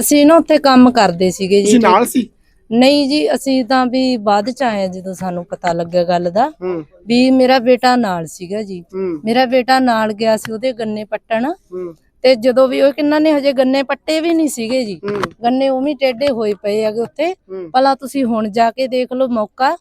ਅਸੀਂ ਨਾ ਉੱਥੇ ਕੰਮ ਕਰਦੇ ਸੀਗੇ ਜੀ ਤੁਸੀਂ ਨਾਲ ਸੀ? ਨਹੀਂ ਜੀ ਅਸੀਂ ਤਾਂ ਵੀ ਬਾਅਦ ਚ ਆਏ ਹਾਂ ਜਦੋਂ ਸਾਨੂੰ ਪਤਾ ਲੱਗਿਆ ਗੱਲ ਦਾ। ਹੂੰ। ਵੀ ਮੇਰਾ ਬੇਟਾ ਨਾਲ ਸੀਗਾ ਜੀ। ਹੂੰ। ਮੇਰਾ ਬੇਟਾ ਨਾਲ ਗਿਆ ਸੀ ਉਹਦੇ ਗੰਨੇ ਪੱਟਣ। ਹੂੰ। ਤੇ ਜਦੋਂ ਵੀ ਉਹ ਕਿੰਨਾ ਨੇ ਹਜੇ ਗੰਨੇ ਪੱਟੇ ਵੀ ਨਹੀਂ ਸੀਗੇ ਜੀ। ਹੂੰ। ਗੰਨੇ ਉਵੇਂ ਹੀ ਟੇਢੇ ਹੋਏ ਪਏ ਹੈਗੇ ਉੱਥੇ। ਹੂੰ। ਭਲਾ ਤੁਸੀਂ ਹੁਣ ਜਾ ਕੇ ਦੇਖ ਲਓ ਮੌਕਾ।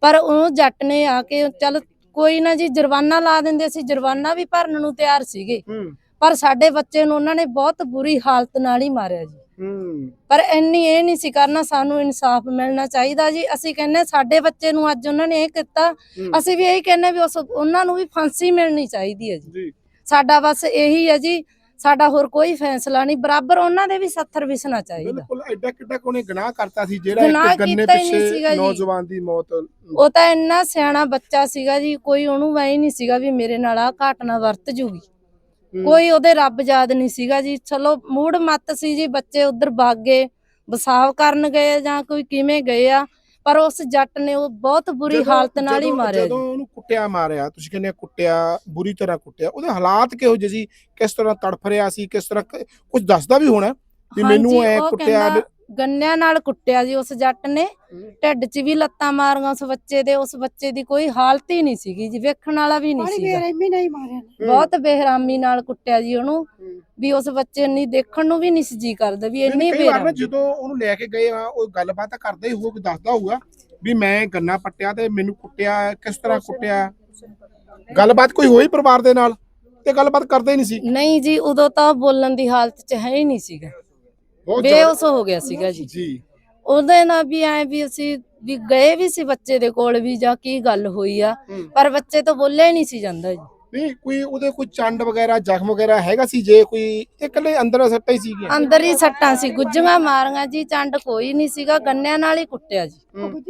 ਪਰ ਉਹ ਜੱਟ ਨੇ ਆ ਕੇ ਚੱਲ ਕੋਈ ਨਾ ਜੀ ਜੁਰਮਾਨਾ ਲਾ ਦਿੰਦੇ ਸੀ। ਜੁਰਮਾਨਾ ਵੀ ਭਰਨ ਨੂੰ ਤਿਆਰ ਸੀਗੇ। ਹੂੰ। ਪਰ ਸਾਡੇ ਬੱਚੇ ਨੂੰ ਉਹਨਾਂ ਨੇ ਬਹੁਤ ਬੁਰੀ ਹਾਲਤ ਨਾਲ ਹੀ ਮਾਰਿਆ ਜੀ। ਹੂੰ। ਪਰ ਇੰਨੀ ਇਹ ਨਹੀਂ ਸੀ ਕਰਨਾ ਸਾਨੂੰ ਇਨਸਾਫ ਮਿਲਣਾ ਚਾਹੀਦਾ ਜੀ। ਅਸੀਂ ਕਹਿੰਨੇ ਸਾਡੇ ਬੱਚੇ ਨੂੰ ਅੱਜ ਉਹਨਾਂ ਨੇ ਇਹ ਕੀਤਾ। ਅਸੀਂ ਵੀ ਇਹੀ ਕਹਿੰਨੇ ਵੀ ਉਸ ਉਹਨਾਂ ਨੂੰ ਵੀ ਫਾਂਸੀ ਮਿਲਣੀ ਚਾਹੀਦੀ ਹੈ ਜੀ। ਸਾਡਾ ਬਸ ਇਹੀ ਹੈ ਜੀ ਸਾਡਾ ਹੋਰ ਕੋਈ ਫੈਸਲਾ ਨਹੀਂ। ਬਰਾਬਰ ਉਹਨਾਂ ਦੇ ਵੀ ਸੱਥਰ ਵਿਸਣਾ ਚਾਹੀਦਾ। ਬਿਲਕੁਲ ਐਡਾ ਕਿੱਡਾ ਕੋਨੇ ਗੁਨਾਹ ਕਰਤਾ ਸੀ ਜਿਹੜਾ ਗੁਨਾਹ ਇੱਕ ਗੰਨੇ ਕੀਤਾ ਹੀ ਨਹੀਂ ਪਿੱਛੇ ਸੀਗਾ ਜੀ। ਨੌਜਵਾਨ ਦੀ ਮੌਤ ਉਹ ਤਾਂ ਇੰਨਾ ਸਿਆਣਾ ਬੱਚਾ ਸੀਗਾ ਜੀ ਕੋਈ ਉਹਨੂੰ ਵੈ ਨਹੀਂ ਸੀਗਾ ਵੀ ਮੇਰੇ ਨਾਲ ਆ ਘਟਨਾ ਵਰਤ ਜੂਗੀ। ਕੋਈ ਉਹਦੇ ਰੱਬ ਯਾਦ ਨਹੀਂ ਸੀਗਾ ਜੀ। ਚਲੋ ਮੂਡ ਮੱਤ ਸੀ ਜੀ ਬੱਚੇ ਉਧਰ ਗਏ ਬਸਾਵ ਕਰਨ ਗਏ ਜਾਂ ਕੋਈ ਕਿਵੇਂ ਗਏ ਆ ਪਰ ਉਸ ਜੱਟ ਨੇ ਉਹ ਬਹੁਤ ਬੁਰੀ ਹਾਲਤ ਨਾਲ ਹੀ ਮਾਰਿਆ ਜਦੋਂ ਉਹਨੂੰ ਕੁੱਟਿਆ ਮਾਰਿਆ ਤੁਸੀਂ ਕਹਿੰਦੇ ਕੁੱਟਿਆ ਬੁਰੀ ਤਰ੍ਹਾਂ ਕੁੱਟਿਆ ਉਹਦੇ ਹਾਲਾਤ ਕਿਹੋ ਜਿਹੇ ਸੀ? ਕਿਸ ਤਰ੍ਹਾਂ ਤੜਫ ਰਿਹਾ ਸੀ? ਕਿਸ ਤਰ੍ਹਾਂ ਕੁਝ ਦੱਸਦਾ ਵੀ ਹੋਣਾ ਵੀ ਮੈਨੂੰ ਐ ਕੁੱਟਿਆ ਗੰਨਿਆਂ ਨਾਲ ਕੁੱਟਿਆ ਜੀ ਉਸ ਜੱਟ ਨੇ। ਢਿੱਡ 'ਚ ਵੀ ਲੱਤਾਂ ਮਾਰੀਆਂ ਉਸ ਬੱਚੇ ਦੇ। ਉਸ ਬੱਚੇ ਦੀ ਕੋਈ ਹਾਲਤ ਹੀ ਨਹੀਂ ਸੀਗੀ ਜੀ। ਵੇਖਣ ਵਾਲਾ ਵੀ ਨਹੀਂ ਪਾਣੀ ਸੀਗਾ। ਬੇਰਹਿਮੀ ਨਹੀਂ ਮਾਰਿਆ ਨੇ। ਬਹੁਤ ਬੇਹਰਾਮੀ ਨਾਲ ਕੁੱਟਿਆ ਜੀ ਉਹਨੂੰ। ਵੀ ਉਸ ਬੱਚੇ ਨੂੰ ਦੇਖਣ ਨੂੰ ਵੀ ਨਹੀਂ ਸੀ ਜੀ ਕਰਦਾ ਵੀ ਇੰਨੀ ਬੇਹਰਾਮੀ ਜਦੋਂ ਉਹਨੂੰ ਲੈ ਕੇ ਗਏ ਆ ਉਹ ਗੱਲਬਾਤ ਕਰਦਾ ਹੀ ਹੋਊਗਾ ਕੋਈ ਦੱਸਦਾ ਹੋਊਗਾ ਵੀ ਮੈਂ ਗੰਨਾ ਪੱਟਿਆ ਤੇ ਮੈਨੂੰ ਕੁੱਟਿਆ ਕਿਸ ਤਰ੍ਹਾਂ ਕੁੱਟਿਆ। ਗੱਲਬਾਤ ਕੋਈ ਹੋਈ ਪਰਿਵਾਰ ਦੇ ਨਾਲ? ਤੇ ਗੱਲਬਾਤ ਕਰਦੇ ਹੀ ਨਹੀਂ ਸੀ। ਨਹੀਂ ਜੀ ਉਦੋਂ ਤਾਂ ਬੋਲਣ ਦੀ ਹਾਲਤ 'ਚ ਹੈ ਹੀ ਨਹੀਂ ਸੀਗਾ। ਬਹੁਤ ਜ਼ਿਆਦਾ- ਬੇਹੋਸ਼ ਹੋ ਗਿਆ ਸੀਗਾ ਜੀ। ਜੀ। ਉਹਦੇ ਨਾਲ ਵੀ ਐ ਵੀ ਅਸੀਂ ਵੀ ਗਏ ਵੀ ਸੀ ਬੱਚੇ ਦੇ ਕੋਲ ਵੀ ਜਾਂ ਕੀ ਗੱਲ ਹੋਈ ਆ ਹੂੰ। ਪਰ ਬੱਚੇ ਤੋਂ ਬੋਲਿਆ ਹੀ ਨਹੀਂ ਸੀ ਜਾਂਦਾ ਜੀ। ਨਹੀਂ ਕੋਈ ਉਹਦੇ ਕੋਈ ਚੰਡ ਵਗੈਰਾ ਜ਼ਖਮ ਵਗੈਰਾ ਹੈਗਾ ਸੀ ਜੇ ਕੋਈ ਇਹ ਇਕੱਲੇ ਅੰਦਰ ਸੱਟਾਂ ਹੀ ਸੀਗੀਆਂ? ਅੰਦਰ ਹੀ ਸੱਟਾਂ ਸੀ ਗੁੱਜੀਆਂ ਮਾਰੀਆਂ ਜੀ ਚੰਡ ਕੋਈ ਨਹੀਂ ਸੀਗਾ ਗੰਨਿਆਂ ਨਾਲ ਹੀ ਕੁੱਟਿਆ ਜੀ। ਹੂੰ।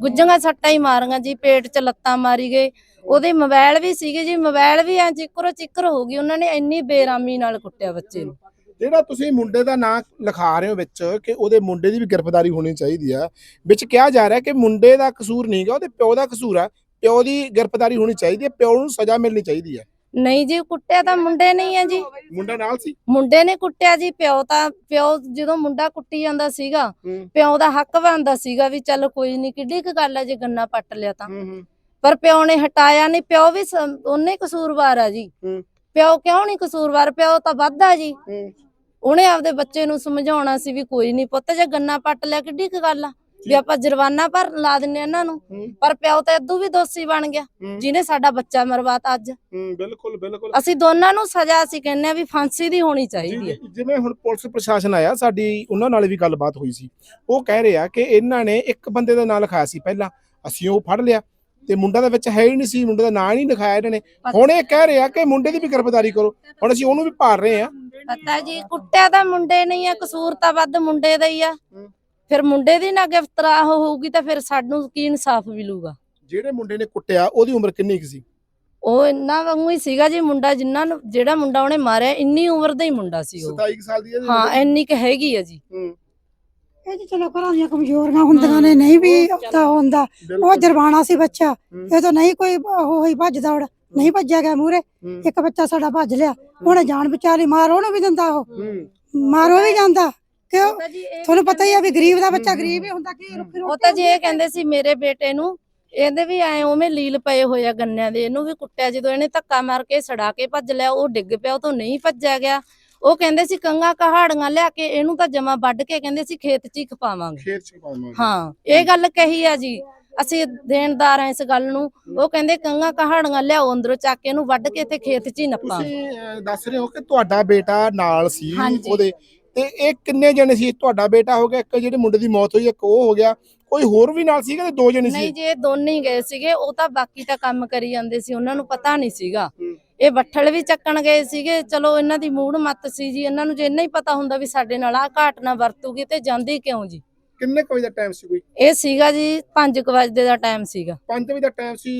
ਗੁੱਜੀਆਂ ਸੱਟਾਂ ਹੀ ਮਾਰੀਆਂ ਜੀ ਪੇਟ 'ਚ ਲੱਤਾਂ ਮਾਰੀ ਗਏ। ਉਹਦੇ ਮੋਬਾਈਲ ਵੀ ਸੀਗੇ ਜੀ ਮੋਬਾਈਲ ਵੀ ਐ ਚਿੱਕਰੋ ਚਿੱਕਰ ਹੋ ਗਈ ਉਹਨਾਂ ਨੇ ਇੰਨੀ ਬੇਰਾਮੀ ਨਾਲ ਕੁੱਟਿਆ ਬੱਚੇ ਨੂੰ। ਜਿਹੜਾ ਤੁਸੀਂ ਮੁੰਡੇ ਦਾ ਨਾਂ ਲਿਖਾ ਰਹੇ ਹੋ ਵਿੱਚ ਕਿ ਉਹਦੇ ਮੁੰਡੇ ਦੀ ਵੀ ਗ੍ਰਿਫਤਾਰੀ ਹੋਣੀ ਚਾਹੀਦੀ ਆ ਵਿੱਚ ਕਿਹਾ ਜਾ ਰਿਹਾ ਕਿ ਮੁੰਡੇ ਦਾ ਕਸੂਰ ਨਹੀਂਗਾ ਉਹਦੇ ਪਿਓ ਦਾ ਕਸੂਰ ਆ ਪਿਓ ਦੀ ਗ੍ਰਿਫਤਾਰੀ ਹੋਣੀ ਚਾਹੀਦੀ ਹੈ ਪਿਓ ਨੂੰ ਸਜ਼ਾ ਮਿਲਣੀ ਚਾਹੀਦੀ ਹੈ ਨਹੀਂ ਜੀ ਕੁੱਟਿਆ ਤਾਂ ਮੁੰਡੇ ਨਹੀਂ ਹੈ ਜੀ। ਮੁੰਡਾ ਨਾਲ ਸੀ? ਮੁੰਡੇ ਨੇ ਕੁੱਟਿਆ ਜੀ ਪਿਓ ਤਾਂ ਪਿਓ ਜਦੋਂ ਮੁੰਡਾ ਕੁੱਟੀ ਜਾਂਦਾ ਸੀਗਾ ਪਿਓ ਦਾ ਹੱਕ ਬਣਦਾ ਸੀਗਾ ਵੀ ਚੱਲ ਕੋਈ ਨਹੀਂ ਕਿੱਡੀ ਕੁ ਗੱਲ ਹੈ ਜੇ ਗੰਨਾ ਪੱਟ ਲਿਆ ਤਾਂ। ਪਰ ਪਿਓ ਨੇ ਹਟਾਇਆ ਨਹੀਂ ਪਿਓ ਵੀ ਉਹਨੇ ਕਸੂਰਵਾਰ ਆ ਜੀ। ਪਿਓ ਕਿਉਂ ਨਹੀਂ ਕਸੂਰਵਾਰ? ਪਿਓ ਤਾਂ ਵੱਧਾ ਜੀ। ਉਹਨੇ ਆਪਦੇ ਬੱਚੇ ਨੂੰ ਸਮਝਾਉਣਾ ਸੀ ਵੀ ਕੋਈ ਨਹੀਂ ਪੁੱਤ ਜੇ ਗੰਨਾ ਪੱਟ ਲਿਆ ਕਿੱਡੀ ਕੁ ਗੱਲ ਆ? ਵੀ ਆਪਾਂ ਜੁਰਮਾਨਾ ਭਰ ਲਾ ਦਿੰਨੇ ਆ ਇਹਨਾਂ ਨੂੰ ਪਰ ਪਿਓ ਤਾਂ ਇਦੋਂ ਵੀ ਦੋਸ਼ੀ ਬਣ ਗਿਆ ਜਿਹਨੇ ਸਾਡਾ ਬੱਚਾ ਮਰਵਾਤਾ ਅੱਜ। ਹੂੰ ਬਿਲਕੁਲ ਬਿਲਕੁਲ। ਅਸੀਂ ਦੋਨਾਂ ਨੂੰ ਸਜ਼ਾ ਅਸੀਂ ਕਹਿੰਨੇ ਆ ਵੀ ਫਾਂਸੀ ਦੀ ਹੋਣੀ ਚਾਹੀਦੀ ਹੈ ਜਿਵੇਂ ਹੁਣ ਪੁਲਿਸ ਪ੍ਰਸ਼ਾਸਨ ਆਇਆ ਸਾਡੀ ਉਹਨਾਂ ਨਾਲ ਵੀ ਗੱਲਬਾਤ ਹੋਈ ਸੀ। ਉਹ ਕਹਿ ਰਹੇ ਆ ਕਿ ਇਹਨਾਂ ਨੇ ਇੱਕ ਬੰਦੇ ਦਾ ਨਾਂ ਲਿਖਾਇਆ ਸੀ ਪਹਿਲਾਂ ਅਸੀਂ ਉਹ ਫੜ ਲਿਆ। ਤੇ ਮੁੰਡਾ ਦੇ ਵਿੱਚ ਹੈ ਹੀ ਨਹੀਂ ਸੀ ਮੁੰਡੇ ਦਾ ਨਾਂ ਹੀ ਨਹੀਂ ਲਿਖਾਇਆ ਇਹਨਾਂ ਨੇ। ਹੁਣ ਇਹ ਕਹਿ ਰਹੇ ਆ ਕਿ ਮੁੰਡੇ ਦੀ ਵੀ ਗ੍ਰਿਫਤਾਰੀ ਕਰੋ। ਹੁਣ ਅਸੀਂ ਉਹਨੂੰ ਵੀ ਭਾਲ ਰਹੇ ਆ ਪਤਾ ਜੀ ਕੁੱਟਿਆ ਤਾਂ ਮੁੰਡੇ ਨਹੀਂ ਆ ਕਸੂਰ ਤਾਂ ਵੱਧ ਮੁੰਡੇ ਦਾ ਹੀ ਆ। ਫਿਰ ਮੁੰਡੇ ਦੀ ਨਾ ਗ੍ਰਿਫਤਾਰ ਹੋਊਗੀ ਤਾਂ ਫਿਰ ਸਾਨੂੰ ਕੀ ਇਨਸਾਫ ਮਿਲੂਗਾ? ਜਿਹੜੇ ਮੁੰਡੇ ਨੇ ਕੁੱਟਿਆ ਉਹਦੀ ਉਮਰ ਕਿੰਨੀ ਕੁ ਸੀ? ਉਹ ਇੰਨਾ ਵਾਂਗੂ ਹੀ ਸੀਗਾ ਜੀ ਮੁੰਡਾ ਜਿੰਨਾ ਨੂੰ ਜਿਹੜਾ ਮੁੰਡਾ ਉਹਨੇ ਮਾਰਿਆ ਇੰਨੀ ਉਮਰ ਦਾ ਹੀ ਮੁੰਡਾ ਸੀ ਉਹ। 27 ਕੁ ਸਾਲ ਦੀ ਹੈ ਜੀ ਹਾਂ ਇੰਨੀ ਕੁ ਹੈਗੀ ਆ ਜੀ। ਹੂੰ। ਇਹ ਜੀ ਚਲੋ ਘਰਾਂ ਦੀਆਂ ਕਮਜ਼ੋਰੀਆਂ ਹੁੰਦੀਆਂ ਨੇ ਨਹੀਂ ਵੀ ਤਾਂ ਹੁੰਦਾ। ਉਹ। ਜਰਬਾਨਾ ਸੀ ਬੱਚਾ। ਹੂੰ। ਇਹ ਤਾਂ ਨਹੀਂ ਕੋਈ ਉਹ ਹੋਈ ਭੱਜ ਦੌੜ ਨਹੀਂ ਭੱਜਿਆ ਗਿਆ ਮੂਰੇ ਹੂੰ। ਇੱਕ ਬੱਚਾ ਸਾਡਾ ਭੱਜ ਲਿਆ। ਉਹਨੇ ਜਾਨ ਬਚਾਲੀ ਮਾਰ ਉਹਨੂੰ ਵੀ ਦਿੰਦਾ ਉਹ। ਹੂੰ। ਮਾਰੋ ਵੀ ਜਾਂਦਾ। ਕਿਉਂ? ਤਾਂ ਤੁਹਾਨੂੰ ਪਤਾ ਹੀ ਆ ਵੀ ਗਰੀਬ ਦਾ ਬੱਚਾ ਹੂੰ, ਗਰੀਬ ਹੀ ਹੁੰਦਾ ਕੀ ਰੁੱਖੀ ਉਹ ਤਾਂ ਜੀ ਇਹ ਕਹਿੰਦੇ ਸੀ ਮੇਰੇ ਬੇਟੇ ਨੂੰ ਇਹਦੇ ਵੀ ਐ ਉਵੇਂ ਲੀਲ ਪਏ ਹੋਏ ਆ ਗੰਨਿਆਂ ਦੇ ਇਹਨੂੰ ਵੀ ਕੁੱਟਿਆ ਜਦੋਂ ਇਹਨੇ ਧੱਕਾ ਮਾਰ ਕੇ ਸੜਾ ਕੇ ਭੱਜ ਲਿਆ ਉਹ ਡਿੱਗ ਪਿਆ ਉਹ ਤੋਂ ਨਹੀਂ ਭੱਜਿਆ ਗਿਆ। ਉਹ ਕਹਿੰਦੇ ਸੀ ਕੰਗਾ ਕਹਾੜੀਆਂ ਲਿਆ ਕੇ ਇਹਨੂੰ ਤਾਂ ਜਮਾ ਵੱਢ ਕੇ ਕਹਿੰਦੇ ਸੀ ਖੇਤ 'ਚ ਹੀ ਖਪਾਵਾਂਗੇ। ਖੇਤ ਚ ਪਾਵਾਂਗੇ ਹਾਂ ਇਹ ਗੱਲ ਕਹੀ ਆ ਜੀ। ਅਸੀਂ ਦੇਣਦਾਰ ਆ ਇਸ ਗੱਲ ਨੂੰ। ਉਹ ਕਹਿੰਦੇ ਕੰਗਾ ਕਹਾੜੀਆਂ ਲਿਆਓ ਅੰਦਰੋਂ ਚੱਕ ਕੇ ਇਹਨੂੰ ਵੱਢ ਕੇ ਤੇ ਖੇਤ 'ਚ ਹੀ ਨੱਪਾਂਗੇ ਤੁਸੀਂ ਅਹ, ਦੱਸ ਰਹੇ ਹੋ ਕਿ ਤੁਹਾਡਾ ਬੇਟਾ ਨਾਲ ਸੀ ਹਾਂਜੀ। ਉਹਦੇ। ਤੇ ਇਹ ਕਿੰਨੇ ਜਣੇ ਸੀ? ਤੁਹਾਡਾ ਬੇਟਾ ਹੋ ਗਿਆ ਇੱਕ ਜਿਹੜੇ ਮੁੰਡੇ ਦੀ ਮੌਤ ਹੋਈ ਇੱਕ ਉਹ ਹੋ ਗਿਆ। ਕੋਈ ਹੋਰ ਵੀ ਨਾਲ ਸੀਗਾ ਤੇ ਦੋ ਜਣੇ ਸੀ? ਨਹੀਂ ਜੀ ਇਹ ਦੋਨੇ ਹੀ ਗਏ ਸੀਗੇ। ਉਹ ਤਾਂ ਬਾਕੀ ਤਾਂ ਕੰਮ ਕਰੀ ਜਾਂਦੇ ਸੀ ਉਹਨਾਂ ਨੂੰ ਪਤਾ ਨਹੀਂ ਸੀਗਾ। ਹੂੰ। ਇਹ ਬੱਠਲ ਵੀ ਚੱਕਣ ਗਏ ਸੀਗੇ। ਚਲੋ ਇਹਨਾਂ ਦੀ ਮੂਡ ਮੱਤ ਸੀ ਜੀ। ਇਹਨਾਂ ਨੂੰ ਜੇ ਇੰਨਾ ਹੀ ਪਤਾ ਹੁੰਦਾ ਵੀ ਸਾਡੇ ਨਾਲ ਆਹ ਘਾਟਨਾ ਵਰਤੂਗੀ ਤੇ ਜਾਂਦੀ ਕਿਉਂ ਜੀ? ਕਿੰਨੇ ਕੁ ਵਜੇ ਦਾ ਟਾਈਮ ਸੀ ਕੋਈ? ਇਹ ਸੀਗਾ ਜੀ 5 ਵਜੇ ਦਾ ਟਾਈਮ ਸੀਗਾ। 5 ਵਜੇ ਦਾ ਟਾਈਮ ਸੀ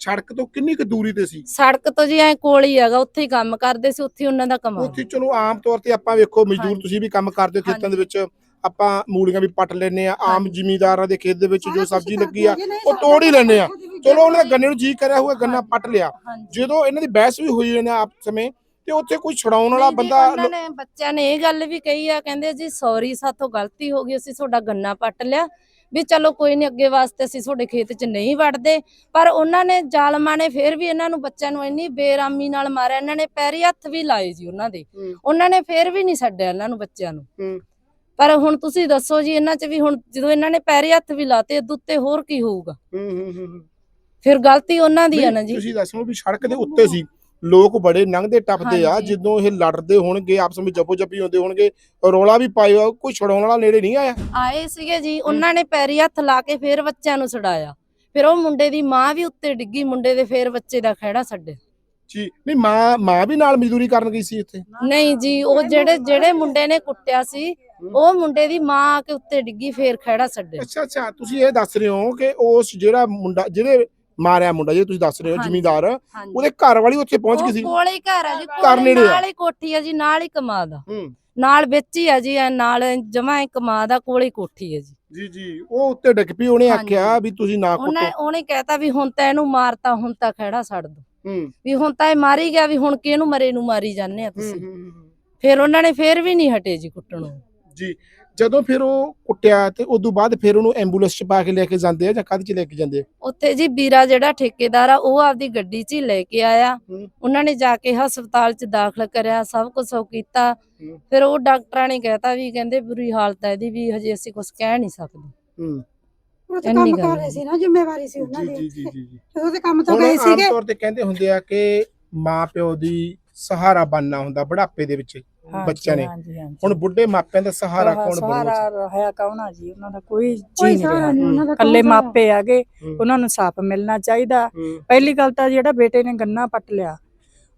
ਸੜਕ ਤੋਂ ਕਿੰਨੀ ਕੁ ਦੂਰੀ ਤੇ ਸੀ? ਸੜਕ ਤੋਂ ਜੀ ਐ ਕੋਲ ਹੀ ਹੈਗਾ। ਉੱਥੇ ਹੀ ਕੰਮ ਕਰਦੇ ਸੀ ਉੱਥੇ ਉਹਨਾਂ ਦਾ ਕਮਾ ਉੱਥੇ ਚਲੋ ਆਮ ਤੌਰ ਤੇ ਆਪਾਂ ਵੇਖੋ ਮਜ਼ਦੂਰ। ਤੁਸੀਂ ਵੀ ਕੰਮ ਕਰਦੇ ਖੇਤਾਂ ਦੇ ਵਿੱਚ। ਆਪਾਂ ਮੂਲੀਆਂ ਵੀ ਪੱਟ ਲੈਨੇ ਆ ਆਮ। ਜ਼ਿਮੀਂਦਾਰਾਂ ਦੇ ਖੇਤ ਦੇ ਵਿੱਚ ਜੋ ਸਬਜ਼ੀ ਲੱਗੀ ਆ ਉਹ ਤੋੜ ਹੀ ਲੈਂਦੇ ਆ। ਚਲੋ ਉਹਨਾਂ ਦੇ ਗੰਨੇ ਨੂੰ ਜੀ ਕਰਿਆ ਹੋਇਆ ਗੰਨਾ ਪੱਟ ਲਿਆ ਜਦੋਂ ਇਹਨਾਂ ਦੀ ਬਹਿਸ ਵੀ ਹੋਈ ਇਹਨਾਂ ਆਪ ਸਮੇਂ ਤੇ ਉੱਥੇ ਕੋਈ ਛਡਾਉਣ ਵਾਲਾ ਬੰਦਾ ਉਹਨਾਂ ਨੇ ਬੱਚਿਆਂ ਨੇ ਇਹ ਗੱਲ ਵੀ ਕਹੀ ਆ ਕਹਿੰਦੇ ਜੀ ਸੌਰੀ ਸਾਥੋਂ ਗਲਤੀ ਹੋ ਗਈ ਅਸੀਂ ਤੁਹਾਡਾ ਗੰਨਾ ਪੱਟ ਲਿਆ ਵੀ ਚਲੋ ਕੋਈ ਨਹੀਂ ਅੱਗੇ ਵਾਸਤੇ ਅਸੀਂ ਤੁਹਾਡੇ ਖੇਤ 'ਚ ਨਹੀਂ ਵੜਦੇ ਪਰ ਉਹਨਾਂ ਨੇ ਜ਼ਾਲਮਾਂ ਨੇ ਫਿਰ ਵੀ ਇਹਨਾਂ ਨੂੰ ਬੱਚਿਆਂ ਨੂੰ ਇੰਨੀ ਬੇਰਾਮੀ ਨਾਲ ਮਾਰਿਆ ਇਹਨਾਂ ਨੇ ਪੈਰੀ ਹੱਥ ਵੀ ਲਾਏ ਜੀ ਉਹਨਾਂ ਦੇ। ਉਹਨਾਂ ਨੇ ਫਿਰ ਵੀ ਨਹੀਂ ਛੱਡਿਆ ਇਹਨਾਂ ਨੂੰ ਬੱਚਿਆਂ ਨੂੰ ਹੂੰ। ਪਰ ਹੁਣ ਤੁਸੀਂ ਦੱਸੋ ਜੀ ਇਹਨਾਂ 'ਚ ਵੀ ਹੁਣ ਜਦੋਂ ਇਹਨਾਂ ਨੇ ਪੈਰੀ ਹੱਥ ਵੀ ਲਾਤੇ ਇਹਦੇ ਉੱਤੇ ਹੋਰ ਕੀ ਹੋਊਗਾ? ਹੂੰ ਹੂੰ ਹੂੰ ਹੂੰ। ਫਿਰ ਗਲਤੀ ਉਹਨਾਂ ਦੀ ਆ ਨਾ ਜੀ। ਤੁਸੀਂ ਦੱਸੋ ਵੀ ਸੜਕ ਦੇ ਉੱਤੇ ਸੀ। ਲੋਕ ਬੜੇ ਲੰਘਦੇ ਟੱਪਦੇ ਆ। ਜਦੋਂ ਇਹ ਲੜਦੇ ਹੋਣਗੇ ਆਪਸ ਵਿੱਚ ਜੱਪੋ ਜੱਪੀ ਹੁੰਦੇ ਹੋਣਗੇ ਰੋਲਾ ਵੀ ਪਾਇਆ ਕੋਈ ਛਡਾਉਣ ਵਾਲਾ ਨੇੜੇ ਨਹੀਂ ਆਇਆ। ਆਏ ਸੀਗੇ ਜੀ ਉਹਨਾਂ ਨੇ ਪੈਰੀ ਹੱਥ ਲਾ ਕੇ ਫਿਰ ਬੱਚਿਆਂ ਨੂੰ ਛਡਾਇਆ। ਫਿਰ ਉਹ ਮੁੰਡੇ ਦੀ ਮਾਂ ਵੀ ਉੱਤੇ ਡਿੱਗੀ ਮੁੰਡੇ ਦੇ ਫਿਰ ਬੱਚੇ ਦਾ ਖਹਿੜਾ ਛੱਡਿਆ। ਜੀ ਨਹੀਂ ਮਾਂ ਮਾਂ ਵੀ ਨਾਲ ਮਜ਼ਦੂਰੀ ਕਰਨ ਗਈ ਸੀ ਇੱਥੇ? ਨਹੀਂ ਜੀ ਉਹ ਜਿਹੜੇ ਜਿਹੜੇ ਮੁੰਡੇ ਨੇ ਕੁੱਟਿਆ ਸੀ ਉਹ ਮੁੰਡੇ ਦੀ ਮਾਂ ਆ ਕੇ ਉੱਤੇ ਡਿੱਗੀ ਫੇਰ ਖਹਿੜਾ ਛੱਡਿਆ ਅੱਛਾ ਅੱਛਾ ਤੁਸੀਂ ਇਹ ਦੱਸ ਰਹੇ ਹੋ ਕਿ ਉਸ ਜਿਹੜਾ ਮੁੰਡਾ ਜਿਹਦੇ ਮਾਰਿਆ ਮੁੰਡਾ ਜੇ ਤੁਸੀਂ ਦੱਸ ਰਹੇ ਹੋ। ਜ਼ਿਮੀਂਦਾਰ ਉਹਦੇ ਘਰ ਵਾਲੀ ਉੱਥੇ ਪਹੁੰਚ ਗਈ ਸੀ? ਕੋਲੇ ਹੀ ਘਰ ਆ ਜੀ ਘਰ ਕੋਲੇ ਨੇੜੇ। ਨਾਲ ਹੀ ਕੋਠੀ ਆ ਜੀ ਨਾਲ ਹੀ ਕਮਾਦ ਨਾਲ ਵਿੱਚ ਹੀ ਆ ਜੀ ਐ ਨਾਲ ਜਮਾ ਕਮਾਦ ਆ ਕੋਲੇ ਕੋਠੀ ਆ ਜੀ। ਜੀ ਜੀ ਉਹ ਉੱਤੇ ਡਿੱਗ ਪਈ ਉਹਨੇ। ਆਖਿਆ ਵੀ ਤੁਸੀਂ ਨਾ ਉਹਨੇ ਕੁੱਟੋ। ਉਹਨੇ ਕਹਿਤਾ ਵੀ ਹੁਣ ਤਾਂ ਇਹਨੂੰ ਮਾਰਤਾ ਹੁਣ ਤਾਂ ਖਹਿੜਾ ਛੱਡ ਦੋ। ਹੂੰ। ਵੀ ਹੁਣ ਤਾਂ ਇਹ ਮਾਰੀ ਗਿਆ ਵੀ ਹੁਣ ਕਿਹਨੂੰ ਮਰੇ ਨੂੰ ਮਾਰੀ ਜਾਂਦੇ ਆ ਤੁਸੀਂ। ਹੂੰ, ਹੂੰ, ਹੂੰ। ਫਿਰ ਉਹਨਾਂ ਨੇ ਫੇਰ ਵੀ ਨਹੀਂ ਹਟੇ ਜੀ ਕੁੱਟਣੋਂ। ਜੀ। ਜਦੋਂ ਫਿਰ ਉਹ ਕੁੱਟਿਆ ਤੇ ਉਦੋਂ ਬਾਅਦ ਫਿਰ ਉਹਨੂੰ ਐਂਬੂਲੈਂਸ 'ਚ ਪਾ ਕੇ ਲੈ ਕੇ ਜਾਂਦੇ ਆ ਜਾਂ ਕਾਹਦੇ 'ਚ ਲੈ ਕੇ ਜਾਂਦੇ ਆ? ਉੱਥੇ ਜੀ ਵੀਰਾ ਜਿਹੜਾ ਠੇਕੇਦਾਰ ਆ ਉਹ ਆਪਦੀ ਗੱਡੀ 'ਚ ਹੀ ਲੈ ਕੇ ਆਇਆ। ਹੂੰ। ਉਹਨਾਂ ਨੇ ਜਾ ਕੇ ਹਸਪਤਾਲ 'ਚ ਦਾਖਲ ਕਰਿਆ ਸਭ ਕੁਝ ਉਹ ਕੀਤਾ। ਹੂੰ। ਫਿਰ ਉਹ ਡਾਕਟਰਾਂ ਨੇ ਕਹਿਤਾ ਵੀ ਕਹਿੰਦੇ ਬੁਰੀ ਹਾਲਤ ਹੈ ਇਹਦੀ ਵੀ ਹਜੇ ਅਸੀਂ ਕੁਝ ਕਹਿ ਨਹੀਂ ਸਕਦੇ। ਹੂੰ। ਉਹ ਤਾਂ ਇੰਨੀ ਕੰਮ ਗੱਲ ਕਰ ਰਹੇ। ਸੀ ਨਾ ਜ਼ਿੰਮੇਵਾਰੀ ਸੀ ਉਹਨਾਂ ਜੀ ਦੀ। ਜੀ ਜੀ ਜੀ ਜਦੋਂ ਤੇ ਕੰਮ ਤੋਂ ਹੁਣ ਗਏ ਆਮ ਸੀਗੇ। ਤੌਰ ਤੇ ਕਹਿੰਦੇ ਹੁੰਦੇ ਆ ਕਿ ਮਾਂ ਪਿਓ ਦੀ ਸਹਾਰਾ ਬਣਨਾ ਹੁੰਦਾ ਬੁਢਾਪੇ ਦੇ ਵਿੱਚ। ਬੱਚਿਆਂ ਨੇ। ਹਾਂਜੀ ਹਾਂਜੀ। ਹੁਣ ਬੁੱਢੇ ਮਾਪਿਆਂ ਦਾ ਸਹਾਰਾ ਕੌਣ ਬਣੂਗਾ? ਸਹਾਰਾ ਹੈ ਕੌਣ ਆ ਜੀ? ਉਹਨਾਂ ਦਾ ਕੋਈ ਜੀ ਨਹੀਂ ਸਹਾਰਾ ਰਿਹਾ। ਨਹੀਂ ਉਹਨਾਂ ਦਾ ਕੱਲੇ ਕੌਣ ਸਹਾਰਾ? ਮਾਪੇ ਆਗੇ ਹੂੰ, ਉਹਨਾਂ ਨੂੰ ਸਾਫ਼ ਮਿਲਣਾ ਚਾਹੀਦਾ। ਹੂੰ, ਪਹਿਲੀ ਗੱਲ ਤਾਂ ਜਿਹੜਾ ਬੇਟੇ ਨੇ ਗੰਨਾ ਪੱਟ ਲਿਆ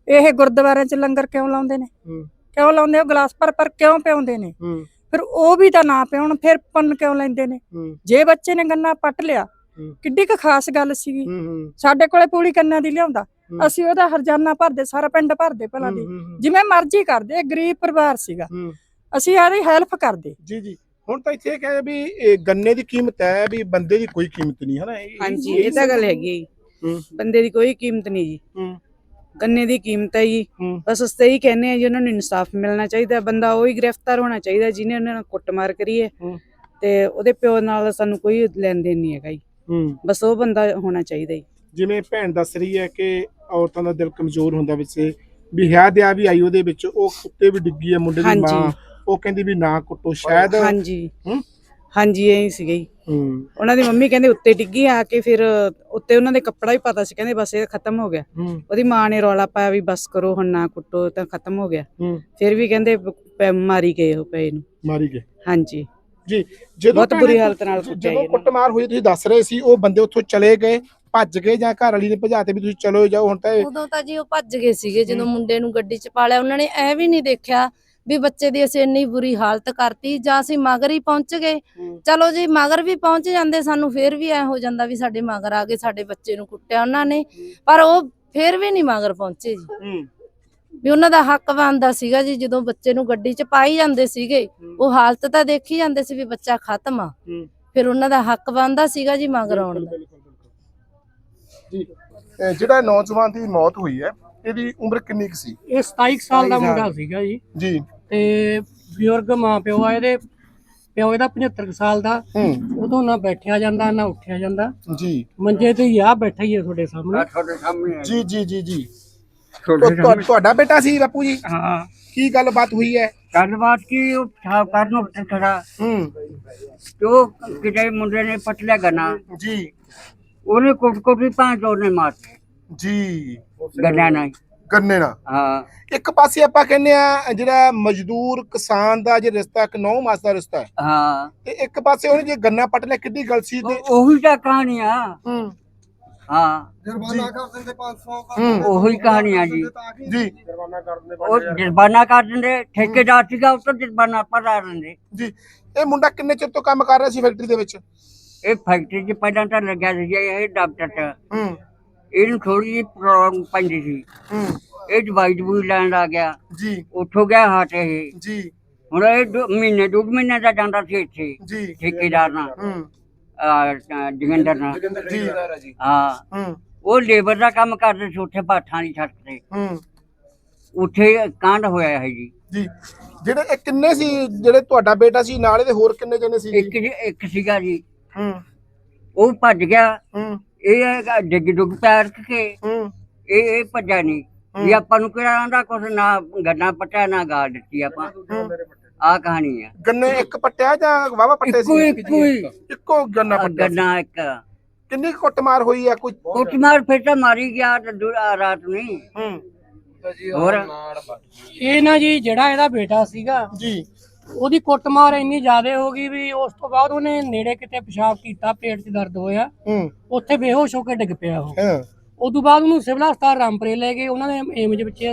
ਇਹ ਗੁਰਦੁਆਰਿਆਂ 'ਚ ਲੰਗਰ ਕਿਉਂ ਲਾਉਂਦੇ ਨੇ? ਹੂੰ, ਕਿਉਂ ਲਾਉਂਦੇ? ਉਹ ਗਲਾਸ ਪਰ ਪਰ ਕਿਉਂ ਪਿਆਉਂਦੇ ਨੇ? ਹੂੰ, ਫਿਰ ਉਹ ਵੀ ਤਾਂ ਨਾ ਪਿਆਉਣ ਫਿਰ ਪੰਨ ਕਿਉਂ ਲੈਂਦੇ ਨੇ? ਹੂੰ, ਜੇ ਬੱਚੇ ਨੇ ਗੰਨਾ ਪੱਟ ਲਿਆ। ਕਿੱਡੀ ਕੁ ਖਾਸ ਗੱਲ ਸੀਗੀ। ਹੂੰ, ਹੂੰ, ਸਾਡੇ ਕੋਲੇ ਪੂਰੀ ਕੰਨਾਂ ਦੀ ਲਿਆਉਂਦਾ। ਹੂੰ। ਅਸੀਂ ਉਹਦਾ ਹਰਜਾਨਾ ਭਰਦੇ ਸਾਰਾ ਪਿੰਡ ਭਰਦੇ ਭਲਾ ਦੀ। ਹੂੰ, ਹੂੰ, ਜਿਵੇਂ ਮਰਜ਼ੀ ਕਰਦੇ ਗਰੀਬ ਪਰਿਵਾਰ ਸੀਗਾ। ਹੂੰ। ਅਸੀਂ ਯਾਰੀ ਹੈਲਪ ਕਰਦੇ। ਜੀ ਜੀ। ਹੁਣ ਤਾਂ ਇੱਥੇ ਕਹਿੰਦੇ ਵੀ ਇਹ ਗੰਨੇ ਦੀ ਕੀਮਤ ਹੈ ਵੀ ਬੰਦੇ ਦੀ ਕੋਈ ਕੀਮਤ ਨਹੀਂ ਹੈ ਨਾ ਇਹ- ਹਾਂਜੀ ਇਹ ਤਾਂ ਗੱਲ ਹੈਗੀ ਹੈ। ਹੂੰ, ਬੰਦੇ ਦੀ ਕੋਈ ਕੀਮਤ ਨਹੀਂ ਜੀ। ਹੂੰ, ਗੰਨੇ ਦੀ ਕੀਮਤ ਹੈ ਜੀ। ਹੂੰ। ਬਸ ਅਸੀਂ ਤਾਂ ਇਹੀ ਕਹਿੰਦੇ ਆ ਜੀ ਉਹਨਾਂ ਨੂੰ ਇਨਸਾਫ ਮਿਲਣਾ ਚਾਹੀਦਾ ਬੰਦਾ ਉਹੀ ਗ੍ਰਿਫਤਾਰ ਹੋਣਾ ਚਾਹੀਦਾ ਜਿਹਨੇ ਉਹਨਾਂ ਨਾਲ ਕੁੱਟਮਾਰ ਕਰੀ ਹੈ। ਹੂੰ। ਤੇ ਉਹਦੇ ਪਿਓ ਨਾਲ ਸਾਨੂੰ ਕੋਈ ਲੈਣ ਦੇਣ ਨਹੀਂ ਹੈਗਾ ਜੀ। ਹੂੰ ਬਸ ਉਹ ਬੰਦਾ ਹੋਣਾ ਚਾਹੀਦਾ ਜੀ। ਜਿਵੇਂ ਭੈਣ ਦੱਸ ਰਹੀ ਹੈ ਕਿ ਔਰਤਾਂ ਦਾ ਦਿਲ ਕਮਜ਼ੋਰ ਹੁੰਦਾ ਵਿੱਚ ਵੀ ਹਿਆ ਦਿਆ ਵੀ ਆਈ ਉਹਦੇ ਵਿੱਚ ਉਹ ਕੁੱਤੇ ਵੀ ਡਿੱਗੀ ਹੈ ਮੁੰਡੇ ਦੀ। ਮਾਂ ਉਹ ਕਹਿੰਦੀ ਵੀ ਨਾ ਕੁੱਟੋ ਸ਼ਾਇਦ ਹਾਂਜੀ? ਹਾਂਜੀ ਇਹ ਸੀਗਾ ਹੂੰ। ਉਹਨਾਂ ਦੀ ਮੰਮੀ ਕਹਿੰਦੇ ਉੱਤੇ ਡਿੱਗੀ ਆ ਕੇ ਫਿਰ ਉੱਤੇ ਉਹਨਾਂ ਦੇ ਕੱਪੜਾ ਵੀ ਪਤਾ ਸੀ ਕਹਿੰਦੇ ਬਸ ਇਹ ਖਤਮ ਹੋ ਗਿਆ। ਉਹਦੀ ਮਾਂ ਨੇ ਰੌਲਾ ਪਾਇਆ ਵੀ ਬਸ ਕਰੋ ਹੁਣ ਨਾ ਕੁੱਟੋ ਤਾਂ ਖਤਮ ਹੋ ਗਿਆ। ਫਿਰ ਵੀ ਕਹਿੰਦੇ ਮਾਰੀ ਗਏ ਉਹ ਪਏ ਨੂੰ। ਮਾਰੀ ਗਏ। ਹਾਂਜੀ। ਜੀ ਜਦੋਂ ਬਹੁਤ ਬੁਰੀ ਹਾਲਤ ਨਾਲ ਕੁੱਟਿਆ ਜਦੋਂ ਕੁੱਟਮਾਰ ਹੋਈ ਤੁਸੀਂ ਦੱਸ ਰਹੇ ਸੀ ਉਹ ਬੰਦੇ ਉੱਥੋਂ ਚਲੇ ਗਏ ਭੱਜ ਗਏ ਜਾਂ ਘਰ ਵਾਲੀ ਨੇ ਭਜਾਤੇ ਵੀ ਤੁਸੀਂ ਚਲੋ ਜਾਓ ਹੁਣ ਤਾਂ ਉਦੋਂ ਤਾਂ ਜੀ ਉਹ ਭੱਜ ਗਏ ਸੀਗੇ ਜਦੋਂ ਮੁੰਡੇ ਨੂੰ ਗੱਡੀ 'ਚ ਪਾ ਲਿਆ ਉਹਨਾਂ ਨੇ ਐ ਵੀ ਨਹੀਂ ਦੇਖਿਆ ਵੀ ਬੱਚੇ ਦੀ ਅਸੀਂ ਇੰਨੀ ਬੁਰੀ ਹਾਲਤ ਕਰਤੀ ਜਾਂ ਅਸੀਂ ਮਗਰ ਹੀ ਪਹੁੰਚ ਗਏ। ਚਲੋ ਜੀ ਮਗਰ ਵੀ ਪਹੁੰਚ ਜਾਂਦੇ ਸਾਨੂੰ ਫੇਰ ਵੀ ਐ ਹੋ ਜਾਂਦਾ ਵੀ ਸਾਡੇ ਮਗਰ ਆ ਗਏ ਸਾਡੇ ਬੱਚੇ ਨੂੰ ਕੁੱਟਿਆ ਉਹਨਾਂ ਨੇ ਪਰ ਉਹ ਫੇਰ ਵੀ ਨਹੀਂ ਮਗਰ ਪਹੁੰਚੇ ਜੀ। ਵੀ ਉਹਨਾਂ ਦਾ ਹੱਕ ਬਣਦਾ ਸੀਗਾ ਜੀ ਜਦੋਂ ਬੱਚੇ ਨੂੰ ਗੱਡੀ 'ਚ ਪਾਈ ਜਾਂਦੇ ਸੀਗੇ ਉਹ ਹਾਲਤ ਤਾਂ ਦੇਖੀ ਜਾਂਦੇ ਸੀ ਵੀ ਬੱਚਾ ਖਤਮ ਆ। ਫਿਰ ਉਹਨਾਂ ਦਾ ਹੱਕ ਬਣਦਾ ਸੀਗਾ ਜੀ ਮਗਰ ਆਉਣ ਦਾ। ਜੀ। ਜਿਹੜਾ ਨੌਜਵਾਨ ਦੀ ਮੌਤ ਹੋਈ ਹੈ ਇਹਦੀ ਉਮਰ ਕਿੰਨੀ ਕੁ ਸੀ? ਇਹ 27 ਸਾਲ ਦਾ 27 ਮੁੰਡਾ ਸੀਗਾ ਜੀ। ਜੀ। ਤੇ ਬਜ਼ੁਰਗ ਮਾਂ ਪਿਓ ਆ ਇਹਦੇ ਪਿਓ ਇਹਦਾ 75 ਕੁ ਸਾਲ ਦਾ। ਉਦੋਂ ਨਾ ਬੈਠਿਆ ਜਾਂਦਾ ਨਾ ਉੱਠਿਆ ਜਾਂਦਾ। ਜੀ। ਮੰਜੇ ਤੇ ਹੀ ਆ ਬੈਠਾ ਹੀ ਹੈ ਤੁਹਾਡੇ ਸਾਹਮਣੇ। ਜੀ ਜੀ ਜੀ ਜੀ। ਤੁਹਾ- ਤੁਹਾ- ਤੁਹਾਡਾ ਬੇਟਾ ਸੀ ਬਾਪੂ ਜੀ? ਹਾਂ ਕੀ ਗੱਲਬਾਤ ਹੋਈ ਹੈ? ਗੱਲਬਾਤ ਕੀ ਉਹ ਸਾਫ਼ ਕਰਨ ਉੱਤੇ ਖੜਾ ਹੂੰ। ਜੋ ਕਿਤੇ ਮੁੰਡੇ ਨੇ ਪਟਲਿਆ ਗਨਾ। ਜੀ। ਉਹਨੇ ਕੁੱਟ ਕੁੱਟ ਵੀ ਭਾਂ ਉਹਨੇ ਮਾਰ ਜੀ। ਗੰਨਾ ਨਾਲ। ਗੰਨੇ ਨਾਲ। ਹਾਂ। ਇੱਕ ਪਾਸੇ ਆਪਾਂ ਕਹਿੰਦੇ ਆ ਜਿਹੜਾ ਮਜ਼ਦੂਰ ਕਿਸਾਨ ਦਾ ਜੇ ਰਿਸ਼ਤਾ ਇੱਕ ਨੌ ਮਾਸ ਦਾ ਰਿਸ਼ਤਾ ਹੈ। ਹਾਂ। ਤੇ ਇੱਕ ਪਾਸੇ ਉਹਨੇ ਜੇ ਗੰਨਾ ਪੱਟ ਲਿਆ ਕਿੱਡੀ ਗੱਲ ਸੀ ਤੇ ਉਹੀ ਤਾਂ ਕਹਾਣੀ ਆ। ਹੂੰ। ਹਾਂ। ਹੂੰ ਉਹੀ ਕਹਾਣੀ ਆ ਜੀ। ਜੀ। ਉਹ ਜੁਰਮਾਨਾ ਕਰ ਦਿੰਦੇ ਠੇਕੇਦਾਰ ਸੀਗਾ ਉਹ ਤੋਂ ਜੁਰਮਾਨਾ ਭਰਾ ਦਿੰਦੇ। ਜੀ ਇਹ ਮੁੰਡਾ ਕਿੰਨੇ ਚਿਰ ਤੋਂ ਕੰਮ ਕਰ ਰਿਹਾ ਸੀ ਫੈਕਟਰੀ ਦੇ ਵਿੱਚ? ਇਹ ਫੈਕਟਰੀ 'ਚ ਪਹਿਲਾਂ ਤਾਂ ਲੱਗਿਆ ਸੀ ਇਹ ਡਾਕਟਰ ਚ। ਹੂੰ। ਇਹਨੂੰ ਥੋੜੀ ਜਿਹੀ ਪ੍ਰੋਬਲਮ ਪੈਂਦੀ ਸੀ। ਹੂੰ। ਇਹ ਦਵਾਈ ਦਵੂਈ ਲੈਣ ਲੱਗ ਗਿਆ। ਜੀ। ਉੱਠੋ ਗਿਆ ਹਟ ਇਹ। ਜੀ। ਹੁਣ ਇਹ ਦੋ- ਮਹੀਨੇ ਡੂਢ ਮਹੀਨੇ ਦਾ ਜਾਂਦਾ ਸੀ ਇੱਥੇ ਜੀ। ਠੇਕੇਦਾਰ ਨਾਲ। ਹੂੰ। ਅਹ, ਜੋਗਿੰਦਰ ਨਾਲ। ਜੀ। ਹਾਂ। ਹੂੰ। ਉਹ ਲੇਬਰ ਦਾ ਕੰਮ ਕਰਦੇ ਸੀ ਉੱਥੇ ਬਾਠਾਂ ਦੀ ਛੱਤ ਤੇ। ਹੂੰ। ਉੱਥੇ ਕਾਂਡ ਹੋਇਆ ਹੈ ਜੀ। ਜੀ। ਜਿਹੜੇ ਇਹ ਕਿੰਨੇ ਸੀ? ਜਿਹੜੇ ਤੁਹਾਡਾ ਬੇਟਾ ਸੀ ਨਾਲ ਇਹਦੇ ਹੋਰ ਕਿੰਨੇ ਜਣੇ ਸੀ ਇੱਕ ਜੀ ਇੱਕ ਸੀਗਾ ਜੀ। ਹੂੰ। ਉਹ ਭੱਜ ਗਿਆ। ਹੂੰ। ਇਹ ਡਿੱਗ ਡੁੱਗ ਪੈਰ ਕੇ। ਹੂੰ। ਇਹ ਇਹ ਭੱਜਾ ਨਹੀਂ। ਵੀ ਆਪਾਂ ਨੂੰ ਕਿਹੜਾ ਆਂਦਾ ਕੁਛ ਨਾ ਗੱਡਾ ਪਟਿਆ ਨਾ ਗਾਲ ਦਿੱਤੀ ਆਪਾਂ। ਆ ਕਹਾਣੀ ਆ। ਗੰਨੇ ਇੱਕ ਪੱਟਿਆ ਜਾਂ ਵਾਵਾ ਪੱਟੇ ਇੱਕੋ ਸੀ ਇੱਕੋ ਹੀ। ਇੱਕੋ ਗੰਨਾ ਪੱਟਿਆ ਸੀ। ਗੱਡਾ ਇੱਕ। ਕਿੰਨੀ ਕੁ ਕੁੱਟਮਾਰ ਹੋਈ ਆ ਕੋਈ? ਕੁੱਟਮਾਰ ਫਿਰ ਤਾਂ ਮਾਰੀ ਗਿਆ ਤੇ ਦੂ- ਆ ਰਾਤ ਨਹੀਂ ਹੂੰ। ਹੋਰ? ਇਹ ਨਾ ਜੀ ਜਿਹੜਾ ਇਹਦਾ ਬੇਟਾ ਸੀਗਾ ਜੀ। ਉਹਦੀ ਕੁੱਟਮਾਰ ਇੰਨੀ ਜ਼ਿਆਦਾ ਹੋ ਗਈ ਵੀ ਉਸ ਤੋਂ ਬਾਅਦ ਉਹਨੇ ਨੇੜੇ ਕਿਤੇ ਪਿਸ਼ਾਬ ਕੀਤਾ ਪੇਟ 'ਚ ਦਰਦ ਹੋਇਆ। ਹੂੰ। ਉੱਥੇ ਬੇਹੋਸ਼ ਹੋ ਕੇ ਡਿੱਗ ਪਿਆ ਉਹ। ਹਾਂ। ਉਸ ਤੋਂ ਬਾਅਦ ਉਹਨੂੰ ਸਿਵਲ ਹਸਪਤਾਲ ਰਾਮਪੁਰੇ ਲੈ ਗਏ। ਉਹਨਾਂ ਨੇ ਏਮਜ ਵਿੱਚ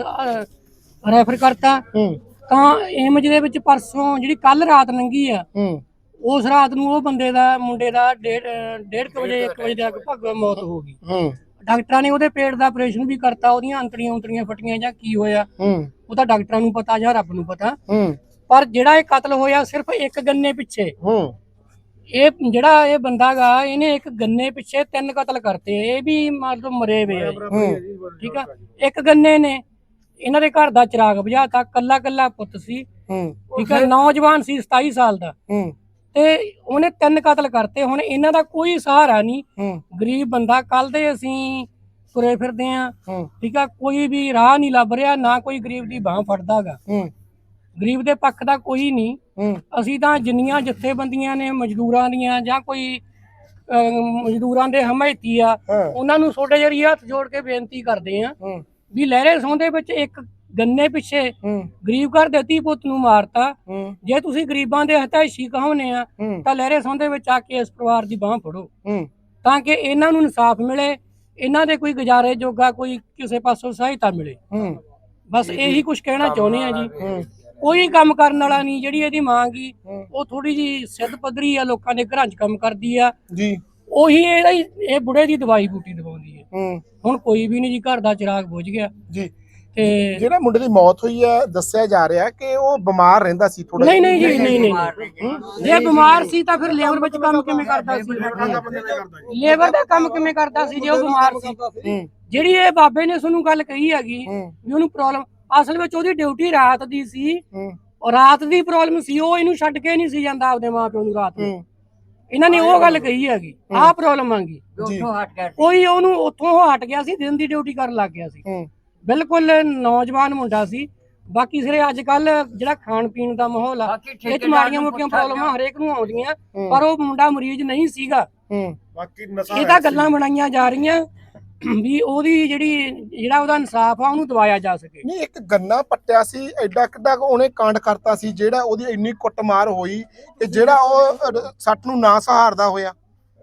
ਰੈਫਰ ਕਰਤਾ। ਹੂੰ। ਤਾਂ ਏਮਜ ਦੇ ਵਿੱਚ ਪਰਸੋਂ ਜਿਹੜੀ ਕੱਲ ਰਾਤ ਲੰਗੀ ਆ ਹੂੰ। ਉਸ ਰਾਤ ਨੂੰ ਉਹ ਬੰਦੇ ਦਾ ਮੁੰਡੇ ਦਾ ਡੇਢ ਅਹ ਡੇਢ ਕੁ ਵਜੇ 1 ਵਜੇ ਦੇ ਲਗਭਗ ਮੌਤ ਹੋ ਗਈ। ਹੂੰ। ਡਾਕਟਰਾਂ ਨੇ ਉਹਦੇ ਪੇਟ ਦਾ ਆਪਰੇਸ਼ਨ ਵੀ ਕਰਤਾ ਉਹਦੀਆਂ ਅੰਤੜੀਆਂ ਉਂਤੜੀਆਂ ਫਟੀਆਂ ਜਾਂ ਕੀ ਹੋਇਆ ਹੂੰ। ਉਹ ਤਾਂ ਡਾਕਟਰਾਂ ਨੂੰ ਪਤਾ ਜਾਂ ਰੱਬ ਨੂੰ ਪਤਾ। ਹੂੰ। ਪਰ ਜਿਹੜਾ ਇਹ ਕਤਲ ਹੋਇਆ ਸਿਰਫ ਇੱਕ ਗੰਨੇ ਪਿੱਛੇ। ਹੂੰ। ਇਹ ਜਿਹੜਾ ਇਹ ਬੰਦਾ ਗਾ ਇਹਨੇ ਇੱਕ ਗੰਨੇ ਪਿੱਛੇ ਤਿੰਨ ਕਤਲ ਕਰਤੇ ਇਹ ਵੀ ਮਤਲਬ ਮਰੇ ਵੇ ਠੀਕ ਆ? ਇੱਕ ਗੰਨੇ ਨੇ ਇਹਨਾਂ ਦੇ ਘਰ ਦਾ ਚਿਰਾਗ ਬੁਝਾਤਾ ਕੱਲਾ ਕੱਲਾ ਪੁੱਤ ਸੀ। ਹੂੰ। ਠੀਕ ਆ ਨੌਜਵਾਨ ਸੀ 27 ਸਾਲ ਦਾ। ਹੂੰ। ਤੇ ਉਹਨੇ ਤਿੰਨ ਕਤਲ ਕਰਤੇ ਹੁਣ ਇਹਨਾਂ ਦਾ ਕੋਈ ਸਹਾਰਾ ਨਹੀਂ। ਹੂੰ। ਗਰੀਬ ਬੰਦਾ ਕੱਲ ਦੇ ਅਸੀਂ ਤੁਰੇ ਫਿਰਦੇ ਆ ਹੂੰ। ਠੀਕ ਆ ਕੋਈ ਵੀ ਰਾਹ ਨਹੀਂ ਲੱਭ ਰਿਹਾ ਨਾ ਕੋਈ ਗਰੀਬ ਦੀ ਬਾਹ ਫੜਦਾਗਾ ਹੂੰ। ਗਰੀਬ ਦੇ ਪੱਖ ਦਾ ਕੋਈ ਨਹੀਂ। ਹੂੰ। ਅਸੀਂ ਤਾਂ ਜਿੰਨੀਆਂ ਜਥੇਬੰਦੀਆਂ ਨੇ ਮਜ਼ਦੂਰਾਂ ਦੀਆਂ ਜਾਂ ਕੋਈ ਅਹ, ਮਜ਼ਦੂਰਾਂ ਦੇ ਹਮਾਇਤੀ ਆ ਹਾਂ। ਉਹਨਾਂ ਨੂੰ ਛੋਟੇ ਜਿਹੇ ਹੱਥ ਜੋੜ ਕੇ ਬੇਨਤੀ ਕਰਦੇ ਆ ਹੂੰ। ਵੀ ਲਹਿਰੇ ਸੌਂਦੇ ਵਿੱਚ ਇੱਕ ਗੰਨੇ ਪਿੱਛੇ ਗਰੀਬ ਘਰ ਦੇ ਧੀ ਪੁੱਤ ਨੂੰ ਮਾਰਤਾ। ਜੇ ਤੁਸੀਂ ਗਰੀਬਾਂ ਦੇ ਹਤਾਇਸ਼ੀ ਕਹਾਉਨੇ ਆ ਤਾਂ ਲਹਿਰੇ ਸੌਂਦੇ ਵਿੱਚ ਆ ਕੇ ਇਸ ਪਰਿਵਾਰ ਦੀ ਬਾਹ ਫੜੋ। ਤਾਂ ਕਿ ਇਹਨਾਂ ਨੂੰ ਇਨਸਾਫ ਮਿਲੇ ਇਹਨਾਂ ਦੇ ਕੋਈ ਗੁਜ਼ਾਰੇ ਜੋਗਾ ਕੋਈ ਕਿਸੇ ਪਾਸੋਂ ਸਹਾਇਤਾ ਮਿਲੇ। ਬਸ ਇਹੀ ਕੁਝ ਕਹਿਣਾ ਚਾਹੁੰਦੇ ਆ ਜੀ। ਕੋਈ ਕੰਮ ਕਰਨ ਵਾਲਾ ਨਹੀਂ ਜਿਹੜੀ ਇਹਦੀ ਮਾਂ ਗੀ ਹੂੰ। ਉਹ ਥੋੜੀ ਜੀ ਸਿੱਧ ਪੱਧਰੀ ਆ ਲੋਕਾਂ ਦੇ ਘਰਾਂ 'ਚ ਕੰਮ ਕਰਦੀ ਆ। ਜੀ। ਉਹੀ ਇਹਦਾ ਹੀ ਇਹ ਬੁੜੇ ਦੀ ਦਵਾਈ ਬੂਟੀ ਦਵਾਉਂਦੀ ਹੈ। ਹੂੰ। ਹੁਣ ਕੋਈ ਵੀ ਨਹੀਂ ਜੀ ਘਰ ਦਾ ਚਿਰਾਗ ਬੁਝ ਗਿਆ। ਜੀ। ਤੇ ਜਿਹੜਾ ਮੁੰਡੇ ਦੀ ਮੌਤ ਹੋਈ ਹੈ ਦੱਸਿਆ ਜਾ ਰਿਹਾ ਕਿ ਉਹ ਬਿਮਾਰ ਰਹਿੰਦਾ ਸੀ ਥੋੜਾ ਨਹੀਂ ਨਹੀਂ ਜੀ ਨਹੀਂ ਨਹੀਂ ਜੇ। ਬਿਮਾਰ ਸੀ ਤਾਂ ਫਿਰ ਲੇਬਰ ਵਿੱਚ ਕੰਮ ਕਿਵੇਂ ਕਰਦਾ ਸੀ? ਲੇਬਰ ਦਾ ਕੰਮ ਕਿਵੇਂ ਕਰਦਾ ਸੀ ਜੇ ਉਹ ਬਿਮਾਰ ਸੀ? ਜਿਹੜੀ ਇਹ ਬਾਬੇ ਨੇ ਤੁਹਾਨੂੰ ਗੱਲ ਕਹੀ ਹੈਗੀ ਵੀ ਉਹਨੂੰ ਪ੍ਰੋਬਲਮ ਅਸਲ ਵਿੱਚ ਉਹਦੀ ਡਿਊਟੀ ਰਾਤ ਦੀ ਸੀ। ਹੂੰ। ਔਰ ਰਾਤ ਦੀ ਪ੍ਰੋਬਲਮ ਸੀ ਉਹ ਇਹਨੂੰ ਛੱਡ ਕੇ ਨਹੀਂ ਸੀ ਜਾਂਦਾ ਆਪਦੇ ਮਾਪਿਓ ਨੂੰ ਰਾਤ ਨੂੰ। ਇਹਨਾਂ ਨੇ ਉਹ ਗੱਲ ਕਹੀ ਹੈਗੀ ਆਹ ਪ੍ਰੋਬਲਮ ਆਂਗੀ ਉੱਥੋਂ ਹਟ ਗਿਆ ਕੋਈ ਉਹਨੂੰ ਉੱਥੋਂ ਹਟ ਗਿਆ ਸੀ ਦਿਨ ਦੀ ਡਿਊਟੀ ਕਰਨ ਲੱਗ ਗਿਆ ਸੀ। ਬਿਲਕੁਲ ਨੌਜਵਾਨ ਮੁੰਡਾ ਸੀ। ਬਾਕੀ ਸਿਰੇ ਅੱਜ ਕੱਲ ਜਿਹੜਾ ਖਾਣ ਪੀਣ ਦਾ ਮਾਹੌਲ ਆ ਬਾਕੀ ਇਹ ਚ ਮਾੜੀਆਂ ਮੋਟੀਆਂ ਪ੍ਰੋਬਲਮਾਂ ਹਰੇਕ ਨੂੰ ਆਉਂਦੀਆਂ। ਪਰ ਉਹ ਮੁੰਡਾ ਮਰੀਜ਼ ਨਹੀਂ ਸੀਗਾ। ਹੂੰ। ਬਾਕੀ ਨਸ਼ਾ ਇਹ ਤਾਂ ਗੱਲਾਂ ਬਣਾਈਆਂ ਜਾ ਰਹੀਆਂ। ਵੀ ਉਹਦੀ ਜਿਹੜੀ ਜਿਹੜਾ ਉਹਦਾ ਇਨਸਾਫ ਆ ਉਹਨੂੰ ਦਵਾਇਆ ਜਾ ਸਕੇ। ਨਹੀਂ ਇੱਕ ਗੰਨਾ ਪੱਟਿਆ ਸੀ ਐਡਾ ਕਿੱਡਾ ਕੁ ਉਹਨੇ ਕਾਂਡ ਕਰਤਾ ਸੀ ਜਿਹੜਾ ਉਹਦੀ ਇੰਨੀ ਕੁੱਟਮਾਰ ਹੋਈ ਕਿ ਜਿਹੜਾ ਉਹ ਸੱਟ ਨੂੰ ਨਾ ਸਹਾਰਦਾ ਹੋਇਆ।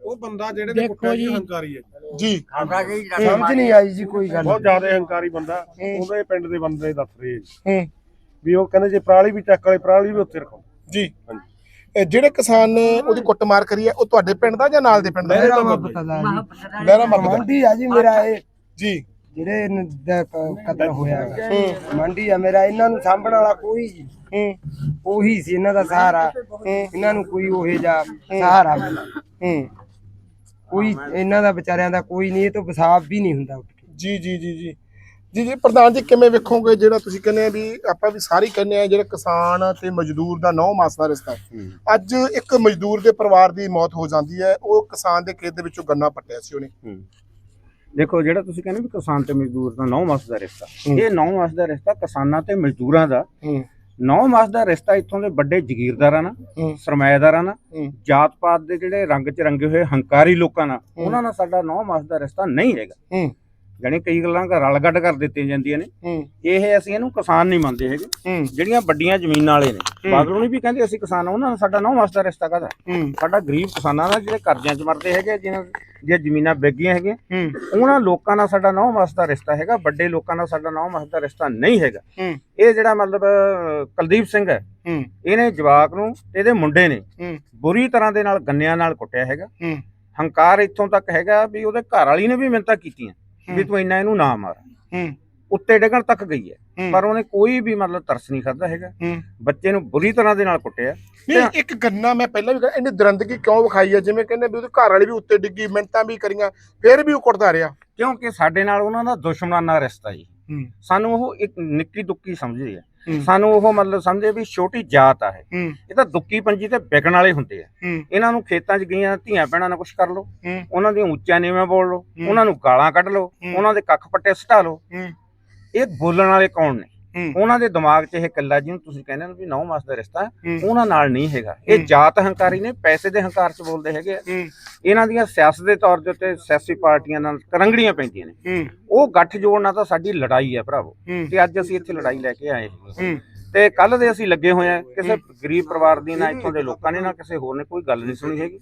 ਉਹ ਬੰਦਾ ਜਿਹੜੇ ਨੇ ਦੇਖੋ ਕੁੱਟਿਆ ਜੀ। ਜੀ। ਹੰਕਾਰੀ ਹੈ। ਜੀ। ਆਪਣਾ ਜੀ ਸਮਝ ਨਹੀਂ ਆਈ ਜੀ ਕੋਈ ਗੱਲ। ਬਹੁਤ ਜ਼ਿਆਦਾ ਹੰਕਾਰੀ ਬੰਦਾ ਉਹਦੇ ਪਿੰਡ ਦੇ ਬੰਦੇ ਦੱਸ ਰਹੇ ਜੀ ਹੂੰ। ਵੀ ਉਹ ਕਹਿੰਦੇ ਜੇ ਪਰਾਲੀ ਵੀ ਚੱਕ ਵਾਲੇ ਪਰਾਲੀ ਵੀ ਉੱਥੇ ਰੱਖੋ। ਜੀ। ਇਹ ਜਿਹੜੇ ਕਿਸਾਨ ਨੇ ਉਹਦੀ ਕੁੱਟਮਾਰ ਕਰੀ ਹੈ ਉਹ ਤੁਹਾਡੇ ਪਿੰਡ ਦਾ ਜਾਂ ਨਾਲ ਦੇ ਪਿੰਡ ਦਾ? ਮੇਰਾ ਪਤਾ ਦਾ ਜੀ। ਲਹਿਰਾ ਮੱਗ ਦਾ ਮੰਡੀ ਆ ਜੀ ਮੇਰਾ ਇਹ। ਜੀ। ਜਿਹੜੇ ਨ- ਦਾ ਕ- ਕਤਲ ਹੋਇਆ ਹੈਗਾ। ਮੰਡੀ ਆ ਮੇਰਾ ਇਹਨਾਂ ਨੂੰ ਸਾਂਭਣ ਵਾਲਾ ਕੋਈ ਜੀ। ਹੂੰ। ਉਹੀ ਸੀ ਇਹਨਾਂ ਦਾ ਸਹਾਰਾ। ਇਹਨਾਂ ਨੂੰ ਕੋਈ ਉਹੇ ਜਾ ਸਹਾਰਾ ਮਿਲਾ ਹੂੰ। ਕੋਈ ਇਹਨਾਂ ਦਾ ਵਿਚਾਰਿਆਂ ਦਾ ਕੋਈ ਨਹੀਂ ਇਹ ਤੋਂ ਵਿਸਾਬ ਵੀ ਨਹੀਂ ਹੁੰਦਾ ਉੱਠ ਕੇ। ਜੀ ਜੀ ਜੀ ਜੀ। ਜੀ ਜੀ ਪ੍ਰਧਾਨ ਜੀ ਕਿਵੇਂ ਵੇਖੋਗੇ ਜਿਹੜਾ ਤੁਸੀਂ ਕਹਿੰਦੇ ਆ ਵੀ ਆਪਾਂ ਵੀ ਸਾਰੇ ਕਹਿੰਦੇ ਆ ਜਿਹੜਾ ਕਿਸਾਨ ਤੇ ਮਜ਼ਦੂਰ ਦਾ ਨੌ ਮਾਸ ਦਾ ਰਿਸ਼ਤਾ। ਅੱਜ ਇੱਕ ਮਜ਼ਦੂਰ ਦੇ ਪਰਿਵਾਰ ਦੀ ਮੌਤ ਹੋ ਜਾਂਦੀ ਹੈ ਉਹ ਕਿਸਾਨ ਦੇ ਖੇਤ ਦੇ ਵਿੱਚੋਂ ਗੰਨਾ ਪੱਟਿਆ ਸੀ ਉਹਨੇ। ਦੇਖੋ ਜਿਹੜਾ ਤੁਸੀਂ ਕਹਿੰਦੇ ਵੀ ਕਿਸਾਨ ਤੇ ਮਜ਼ਦੂਰ ਦਾ 9 ਮਾਸ ਦਾ ਰਿਸ਼ਤਾ। ਇਹ 9 ਮਾਸ ਦਾ ਰਿਸ਼ਤਾ ਕਿਸਾਨਾਂ ਤੇ ਮਜ਼ਦੂਰਾਂ ਦਾ। 9 ਮਾਸ ਦਾ ਰਿਸ਼ਤਾ ਇੱਥੋਂ ਦੇ ਵੱਡੇ ਜ਼ਗੀਰਦਾਰਾਂ ਨਾਲ ਹੂੰ। ਸਰਮਾਏਦਾਰਾਂ ਨਾਲ ਜਾਤ ਪਾਤ ਦੇ ਜਿਹੜੇ ਰੰਗ ਚ ਰੰਗੇ ਹੋਏ ਹੰਕਾਰੀ ਲੋਕਾਂ ਨਾਲ ਉਹਨਾਂ ਨਾਲ ਸਾਡਾ 9 ਮਾਸ ਦਾ ਰਿਸ਼ਤਾ ਨਹੀਂ ਹੈਗਾ। ਜਾਣੀ ਕਈ ਗੱਲਾਂ ਰਲ ਗੱਡ ਕਰ ਦਿੱਤੀਆਂ ਜਾਂਦੀਆਂ ਨੇ। ਇਹ ਅਸੀਂ ਇਹਨੂੰ ਕਿਸਾਨ ਨਹੀਂ ਮੰਨਦੇ ਹੈਗੇ। ਜਿਹੜੀਆਂ ਵੱਡੀਆਂ ਜ਼ਮੀਨਾਂ ਵਾਲੇ ਨੇ। ਬਾਦਲੋਂ ਵੀ ਕਹਿੰਦੇ ਅਸੀਂ ਕਿਸਾਨ ਉਹਨਾਂ ਨਾਲ ਸਾਡਾ 9 ਮਾਸ ਦਾ ਰਿਸ਼ਤਾ ਕਾਹਦਾ? ਹੂੰ। ਸਾਡਾ ਗਰੀਬ ਕਿਸਾਨਾਂ ਦਾ ਜਿਹੜੇ ਕਰਜ਼ਿਆਂ 'ਚ ਮਰਦੇ ਹੈਗੇ ਜਿਹਨਾਂ ਦੀਆਂ ਜ਼ਮੀਨਾਂ ਵਿਕ ਹੈਗੀਆਂ ਉਹਨਾਂ ਲੋਕਾਂ ਨਾਲ ਸਾਡਾ ਨੌ ਮਾਸ ਦਾ ਰਿਸ਼ਤਾ ਹੈਗਾ ਵੱਡੇ ਲੋਕਾਂ ਨਾਲ ਸਾਡਾ ਨੌ ਮਾਸ ਦਾ ਰਿਸ਼ਤਾ ਨਹੀਂ ਹੈਗਾ। ਇਹ ਜਿਹੜਾ ਮਤਲਬ ਕੁਲਦੀਪ ਸਿੰਘ ਹੈ ਇਹਨੇ ਜਵਾਕ ਨੂੰ ਇਹਦੇ ਮੁੰਡੇ ਨੇ ਬੁਰੀ ਤਰ੍ਹਾਂ ਦੇ ਨਾਲ ਗੰਨਿਆਂ ਨਾਲ ਕੁੱਟਿਆ ਹੈਗਾ। ਹੰਕਾਰ ਇੱਥੋਂ ਤੱਕ ਹੈਗਾ ਵੀ ਉਹਦੇ ਘਰ ਵਾਲੀ ਨੇ ਵੀ ਮਿੰਤਾ ਕੀਤੀਆਂ। ਵੀ। ਤੂੰ ਇੰਨਾ ਇਹਨੂੰ ਨਾ ਮਾਰ। ਹੂੰ। ਉੱਤੇ ਡਿੱਗਣ ਤੱਕ ਗਈ ਹੈ। ਪਰ ਉਹਨੇ ਕੋਈ ਵੀ ਮਤਲਬ ਤਰਸ ਨਹੀਂ ਖਾਦਾ ਹੈਗਾ। ਹੂੰ। ਬੱਚੇ ਨੂੰ ਬੁਰੀ ਤਰ੍ਹਾਂ ਦੇ ਨਾਲ ਕੁੱਟਿਆ। ਨਹੀਂ ਇੱਕ ਗੰਨਾ ਮੈਂ ਪਹਿਲਾਂ ਵੀ ਕਿਹਾ ਇਹਨੇ ਦਰੰਦਗੀ ਕਿਉਂ ਵਿਖਾਈ ਹੈ? ਜਿਵੇਂ ਕਹਿੰਦੇ ਵੀ ਉਹਦੇ ਘਰ ਵਾਲੀ ਵੀ ਉੱਤੇ ਡਿੱਗੀ ਮਿੰਟਾਂ ਵੀ ਕਰੀਆਂ ਫਿਰ ਵੀ ਉਹ ਕੁੱਟਦਾ ਰਿਹਾ। ਕਿਉਂਕਿ ਸਾਡੇ ਨਾਲ ਉਹਨਾਂ ਦਾ ਦੁਸ਼ਮਣਾਨਾ ਰਿਸ਼ਤਾ ਜੀ। ਹੂੰ। ਸਾਨੂੰ ਉਹ ਇੱਕ ਨਿੱਕੀ ਦੁੱਕੀ ਸਮਝਦੇ ਆ। ਸਾਨੂੰ ਉਹ ਮਤਲਬ ਸਮਝਦੇ ਵੀ ਛੋਟੀ ਜਾਤ ਆ ਇਹ ਤਾਂ ਦੁੱਕੀ ਪੰਜੀ ਤੇ ਵਿਕਣ ਵਾਲੇ ਹੁੰਦੇ ਆ ਇਹਨਾਂ ਨੂੰ ਖੇਤਾਂ 'ਚ ਗਈਆਂ ਧੀਆਂ ਭੈਣਾਂ ਨਾਲ ਕੁਝ ਕਰ ਹੂੰ। ਉਹਨਾਂ ਦੀਆਂ ਉੱਚਾ ਨੀਵਾਂ ਬੋਲ ਹੂੰ। ਉਹਨਾਂ ਨੂੰ ਗਾਲਾਂ ਕੱਢ ਹੂੰ। ਉਹਨਾਂ ਦੇ ਕੱਖ ਪੱਟੇ ਸਟਾ ਹੂੰ। ਇਹ ਬੋਲਣ ਵਾਲੇ ਕੌਣ ਨੇ। ਉਹਨਾਂ ਦੇ ਦਿਮਾਗ 'ਚ ਇਹ ਕੱਲਾ ਜਿਹਨੂੰ ਤੁਸੀਂ ਕਹਿੰਦੇ ਹੋ ਵੀ ਨੌ ਮਾਸ ਦਾ ਰਿਸ਼ਤਾ। ਉਹਨਾਂ ਨਾਲ ਨਹੀਂ ਹੈਗਾ। ਇਹ। ਜਾਤ ਹੰਕਾਰੀ ਨੇ ਪੈਸੇ ਦੇ ਹੰਕਾਰ 'ਚ ਬੋਲਦੇ ਹੈਗੇ ਇਹਨਾਂ ਦੀਆਂ ਸਿਆਸਤ ਦੇ ਤੌਰ ਦੇ ਉੱਤੇ ਸਿਆਸੀ ਪਾਰਟੀਆਂ ਨਾਲ ਕਰੰਗੜੀਆਂ ਪੈਂਦੀਆਂ ਨੇ। ਉਹ ਗੱਠ ਜੋੜਨਾ ਤਾਂ ਸਾਡੀ ਲੜਾਈ ਹੈ ਭਰਾਵੋ। ਤੇ ਅੱਜ ਅਸੀਂ ਇੱਥੇ ਲੜਾਈ ਲੈ ਕੇ ਆਏ ਤੇ ਕੱਲ ਦੇ ਅਸੀਂ ਲੱਗੇ ਹੋਏ ਆ ਕਿਸੇ ਗਰੀਬ ਪਰਿਵਾਰ ਦੀ ਨਾ ਇੱਥੋਂ ਦੇ ਲੋਕਾਂ ਨੇ ਨਾ ਕਿਸੇ ਹੋਰ ਨੇ ਕੋਈ ਗੱਲ ਨਹੀਂ ਸੁਣੀ ਹੈਗੀ।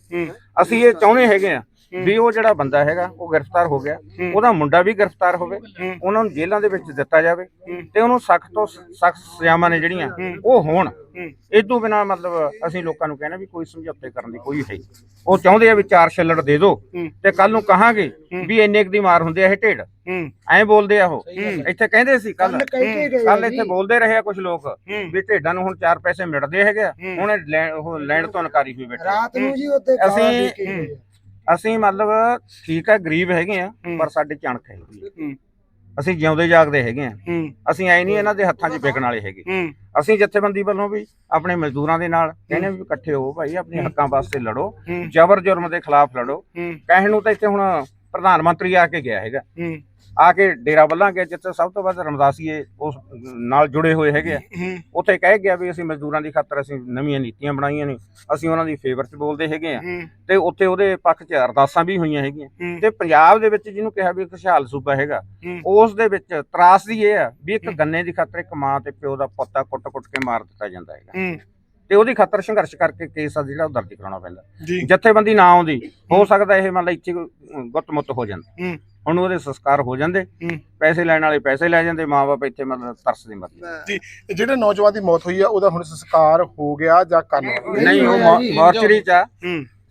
ਅਸੀਂ ਇਹ ਚਾਹੁੰਦੇ ਹੈਗੇ ਆ ਵੀ ਉਹ ਜਿਹੜਾ ਬੰਦਾ ਹੈਗਾ ਉਹ ਗ੍ਰਿਫਤਾਰ ਹੋ ਗਿਆ ਹੂੰ। ਉਹਦਾ ਮੁੰਡਾ ਵੀ ਗ੍ਰਿਫਤਾਰ ਹੋਵੇ ਹੂੰ। ਉਹਨਾਂ ਨੂੰ ਜੇਲ੍ਹਾਂ ਦੇ ਵਿੱਚ ਦਿੱਤਾ ਜਾਵੇ ਹੂੰ। ਤੇ ਉਹਨੂੰ ਸਖਤ ਤੋਂ ਸਖਤ ਸਜ਼ਾਵਾਂ ਨੇ ਜਿਹੜੀਆਂ ਹੂੰ। ਉਹ ਹੋਣ ਹੂੰ। ਇਦੋਂ ਬਿਨਾ ਮਤਲਬ ਅਸੀਂ ਲੋਕਾਂ ਨੂੰ ਕਹਿੰਦੇ ਵੀ ਕੋਈ ਸਮਝੌਤੇ ਕਰਨ ਦੀ ਕੋਈ ਹੈ ਹੀ ਨਹੀਂ। ਉਹ ਚਾਹੁੰਦੇ ਆ ਵੀ ਚਾਰ ਛੱਲੜ ਦੇ ਦਿਓ ਹੂੰ। ਤੇ ਕੱਲ ਨੂੰ ਕਹਾਂਗੇ ਹੂੰ। ਵੀ ਇੰਨੇ ਕੁ ਦੀ ਮਾਰ ਹੁੰਦੇ ਆ ਇਹ ਢੇਡ ਹੂੰ ਐਂ ਬੋਲਦੇ ਆ ਉਹ ਹੂੰ। ਇੱਥੇ ਕਹਿੰਦੇ ਸੀ ਕੱਲ ਕੱਲ ਇੱਥੇ। ਬੋਲਦੇ ਰਹੇ ਆ ਕੁਝ ਲੋਕ ਹੂੰ ਵੀ ਢੇਡਾਂ ਨੂੰ ਹੁਣ ਚਾਰ ਪੈਸੇ ਮਿਲਦੇ ਹੈਗੇ ਆ ਹੂੰ। ਹੁਣ ਉਹ ਲੈਣ ਤੋਂ ਇਨਕਾਰੀ ਹੋਈ ਬੈਠੇ ਰਾਤ ਨੂੰ ਜੀ ਉੱਤੇ ਅਸੀਂ-। ਅਸੀਂ ਮਤਲਬ ਠੀਕ ਹੈ ਗਰੀਬ ਹੈਗੇ ਆ। ਪਰ ਸਾਡੇ ਚਣਕ ਹੈਗੀ ਆ। ਹੂੰ। ਅਸੀਂ ਜਿਉਂਦੇ ਜਾਗਦੇ ਹੈਗੇ ਆ ਹੂੰ। ਅਸੀਂ ਐ ਨਹੀਂ ਇਹਨਾਂ ਦੇ ਹੱਥਾਂ 'ਚ ਵਿਕਣ ਵਾਲੇ ਹੈਗੇ। ਹੂੰ। ਅਸੀਂ ਜਥੇਬੰਦੀ ਵੱਲੋਂ ਵੀ ਆਪਣੇ ਮਜ਼ਦੂਰਾਂ ਦੇ ਨਾਲ ਕਹਿੰਦੇ ਵੀ ਇਕੱਠੇ ਹੋ ਭਾਈ ਆਪਣੇ ਹੱਕਾਂ ਵਾਸਤੇ ਲੜੋ। ਹੂੰ। ਜ਼ਬਰ ਜੁਰਮ ਦੇ ਖਿਲਾਫ ਲੜੋ। ਹੂੰ। ਕਹਿਣ ਨੂੰ ਤਾਂ ਇੱਥੇ ਹੁਣ ਪ੍ਰਧਾਨ ਮੰਤਰੀ ਆ ਕੇ ਗਿਆ ਹੈਗਾ। ਹੂੰ। ਆ ਕੇ ਡੇਰਾ ਬੱਲਾਂ ਗਿਆ ਜਿੱਥੇ ਸਭ ਤੋਂ ਵੱਧ ਰਮਦਾਸੀਏ ਉਸ ਨਾਲ ਜੁੜੇ ਹੋਏ ਹੈਗੇ ਆ। ਉੱਥੇ ਕਹਿ ਗਿਆ ਵੀ ਅਸੀਂ ਮਜ਼ਦੂਰਾਂ ਦੀ ਖਾਤਰ ਅਸੀਂ ਨਵੀਆਂ ਨੀਤੀਆਂ ਬਣਾਈਆਂ ਨੇ ਅਸੀਂ ਉਹਨਾਂ ਦੀ ਫੇਵਰ 'ਚ ਬੋਲਦੇ ਹੈਗੇ ਆ। ਤੇ ਉੱਥੇ ਉਹਦੇ ਪੱਖ 'ਚ ਅਰਦਾਸਾਂ ਵੀ ਹੋਈਆਂ ਹੈਗੀਆਂ। ਤੇ ਪੰਜਾਬ ਦੇ ਵਿੱਚ ਜਿਹਨੂੰ ਕਿਹਾ ਵੀ ਖੁਸ਼ਹਾਲ ਸੂਬਾ ਹੈਗਾ। ਉਸ ਦੇ ਵਿੱਚ ਤਰਾਸਦੀ ਇਹ ਆ ਵੀ ਇੱਕ। ਗੰਨੇ ਦੀ ਖਾਤਰ ਇੱਕ ਮਾਂ ਤੇ ਪਿਓ ਦਾ ਪੁੱਤਾ ਕੁੱਟ-ਕੁੱਟ ਕੇ ਮਾਰ ਦਿੱਤਾ ਜਾਂਦਾ ਹੈਗਾ। ਤੇ ਉਹਦੀ ਖਾਤਰ ਸੰਘਰਸ਼ ਕਰਕੇ ਕੇਸ ਆ ਜਿਹੜਾ ਉਹ ਦਰਜ ਕਰਾਉਣਾ ਪੈਂਦਾ। ਜਥੇਬੰਦੀ ਨਾ ਆਉਂਦੀ ਹੋ ਸਕਦਾ ਇਹ ਮੰਨ ਲਾ ਇੱਥੇ ਗੁੱਤਮੁੱਤ ਹੋ ਜਾਂਦਾ। ਹੁਣ ਉਹਦੇ ਸੰਸਕਾਰ ਹੋ ਜਾਂਦੇ। ਪੈਸੇ ਲੈਣ ਵਾਲੇ ਪੈਸੇ ਲੈ ਜਾਂਦੇ ਮਾਪੇ ਇੱਥੇ ਮਤਲਬ ਤਰਸਦੇ ਮਰਦੇ ਜੀ ਜਿਹੜੇ ਨੌਜਵਾਨ ਦੀ ਮੌਤ ਹੋਈ ਆ ਉਹਦਾ ਹੁਣ ਸੰਸਕਾਰ ਹੋ ਗਿਆ ਜਾਂ ਕਰਨਾ ਨਹੀਂ ਉਹ। ਮੋਰਚਰੀ ਚ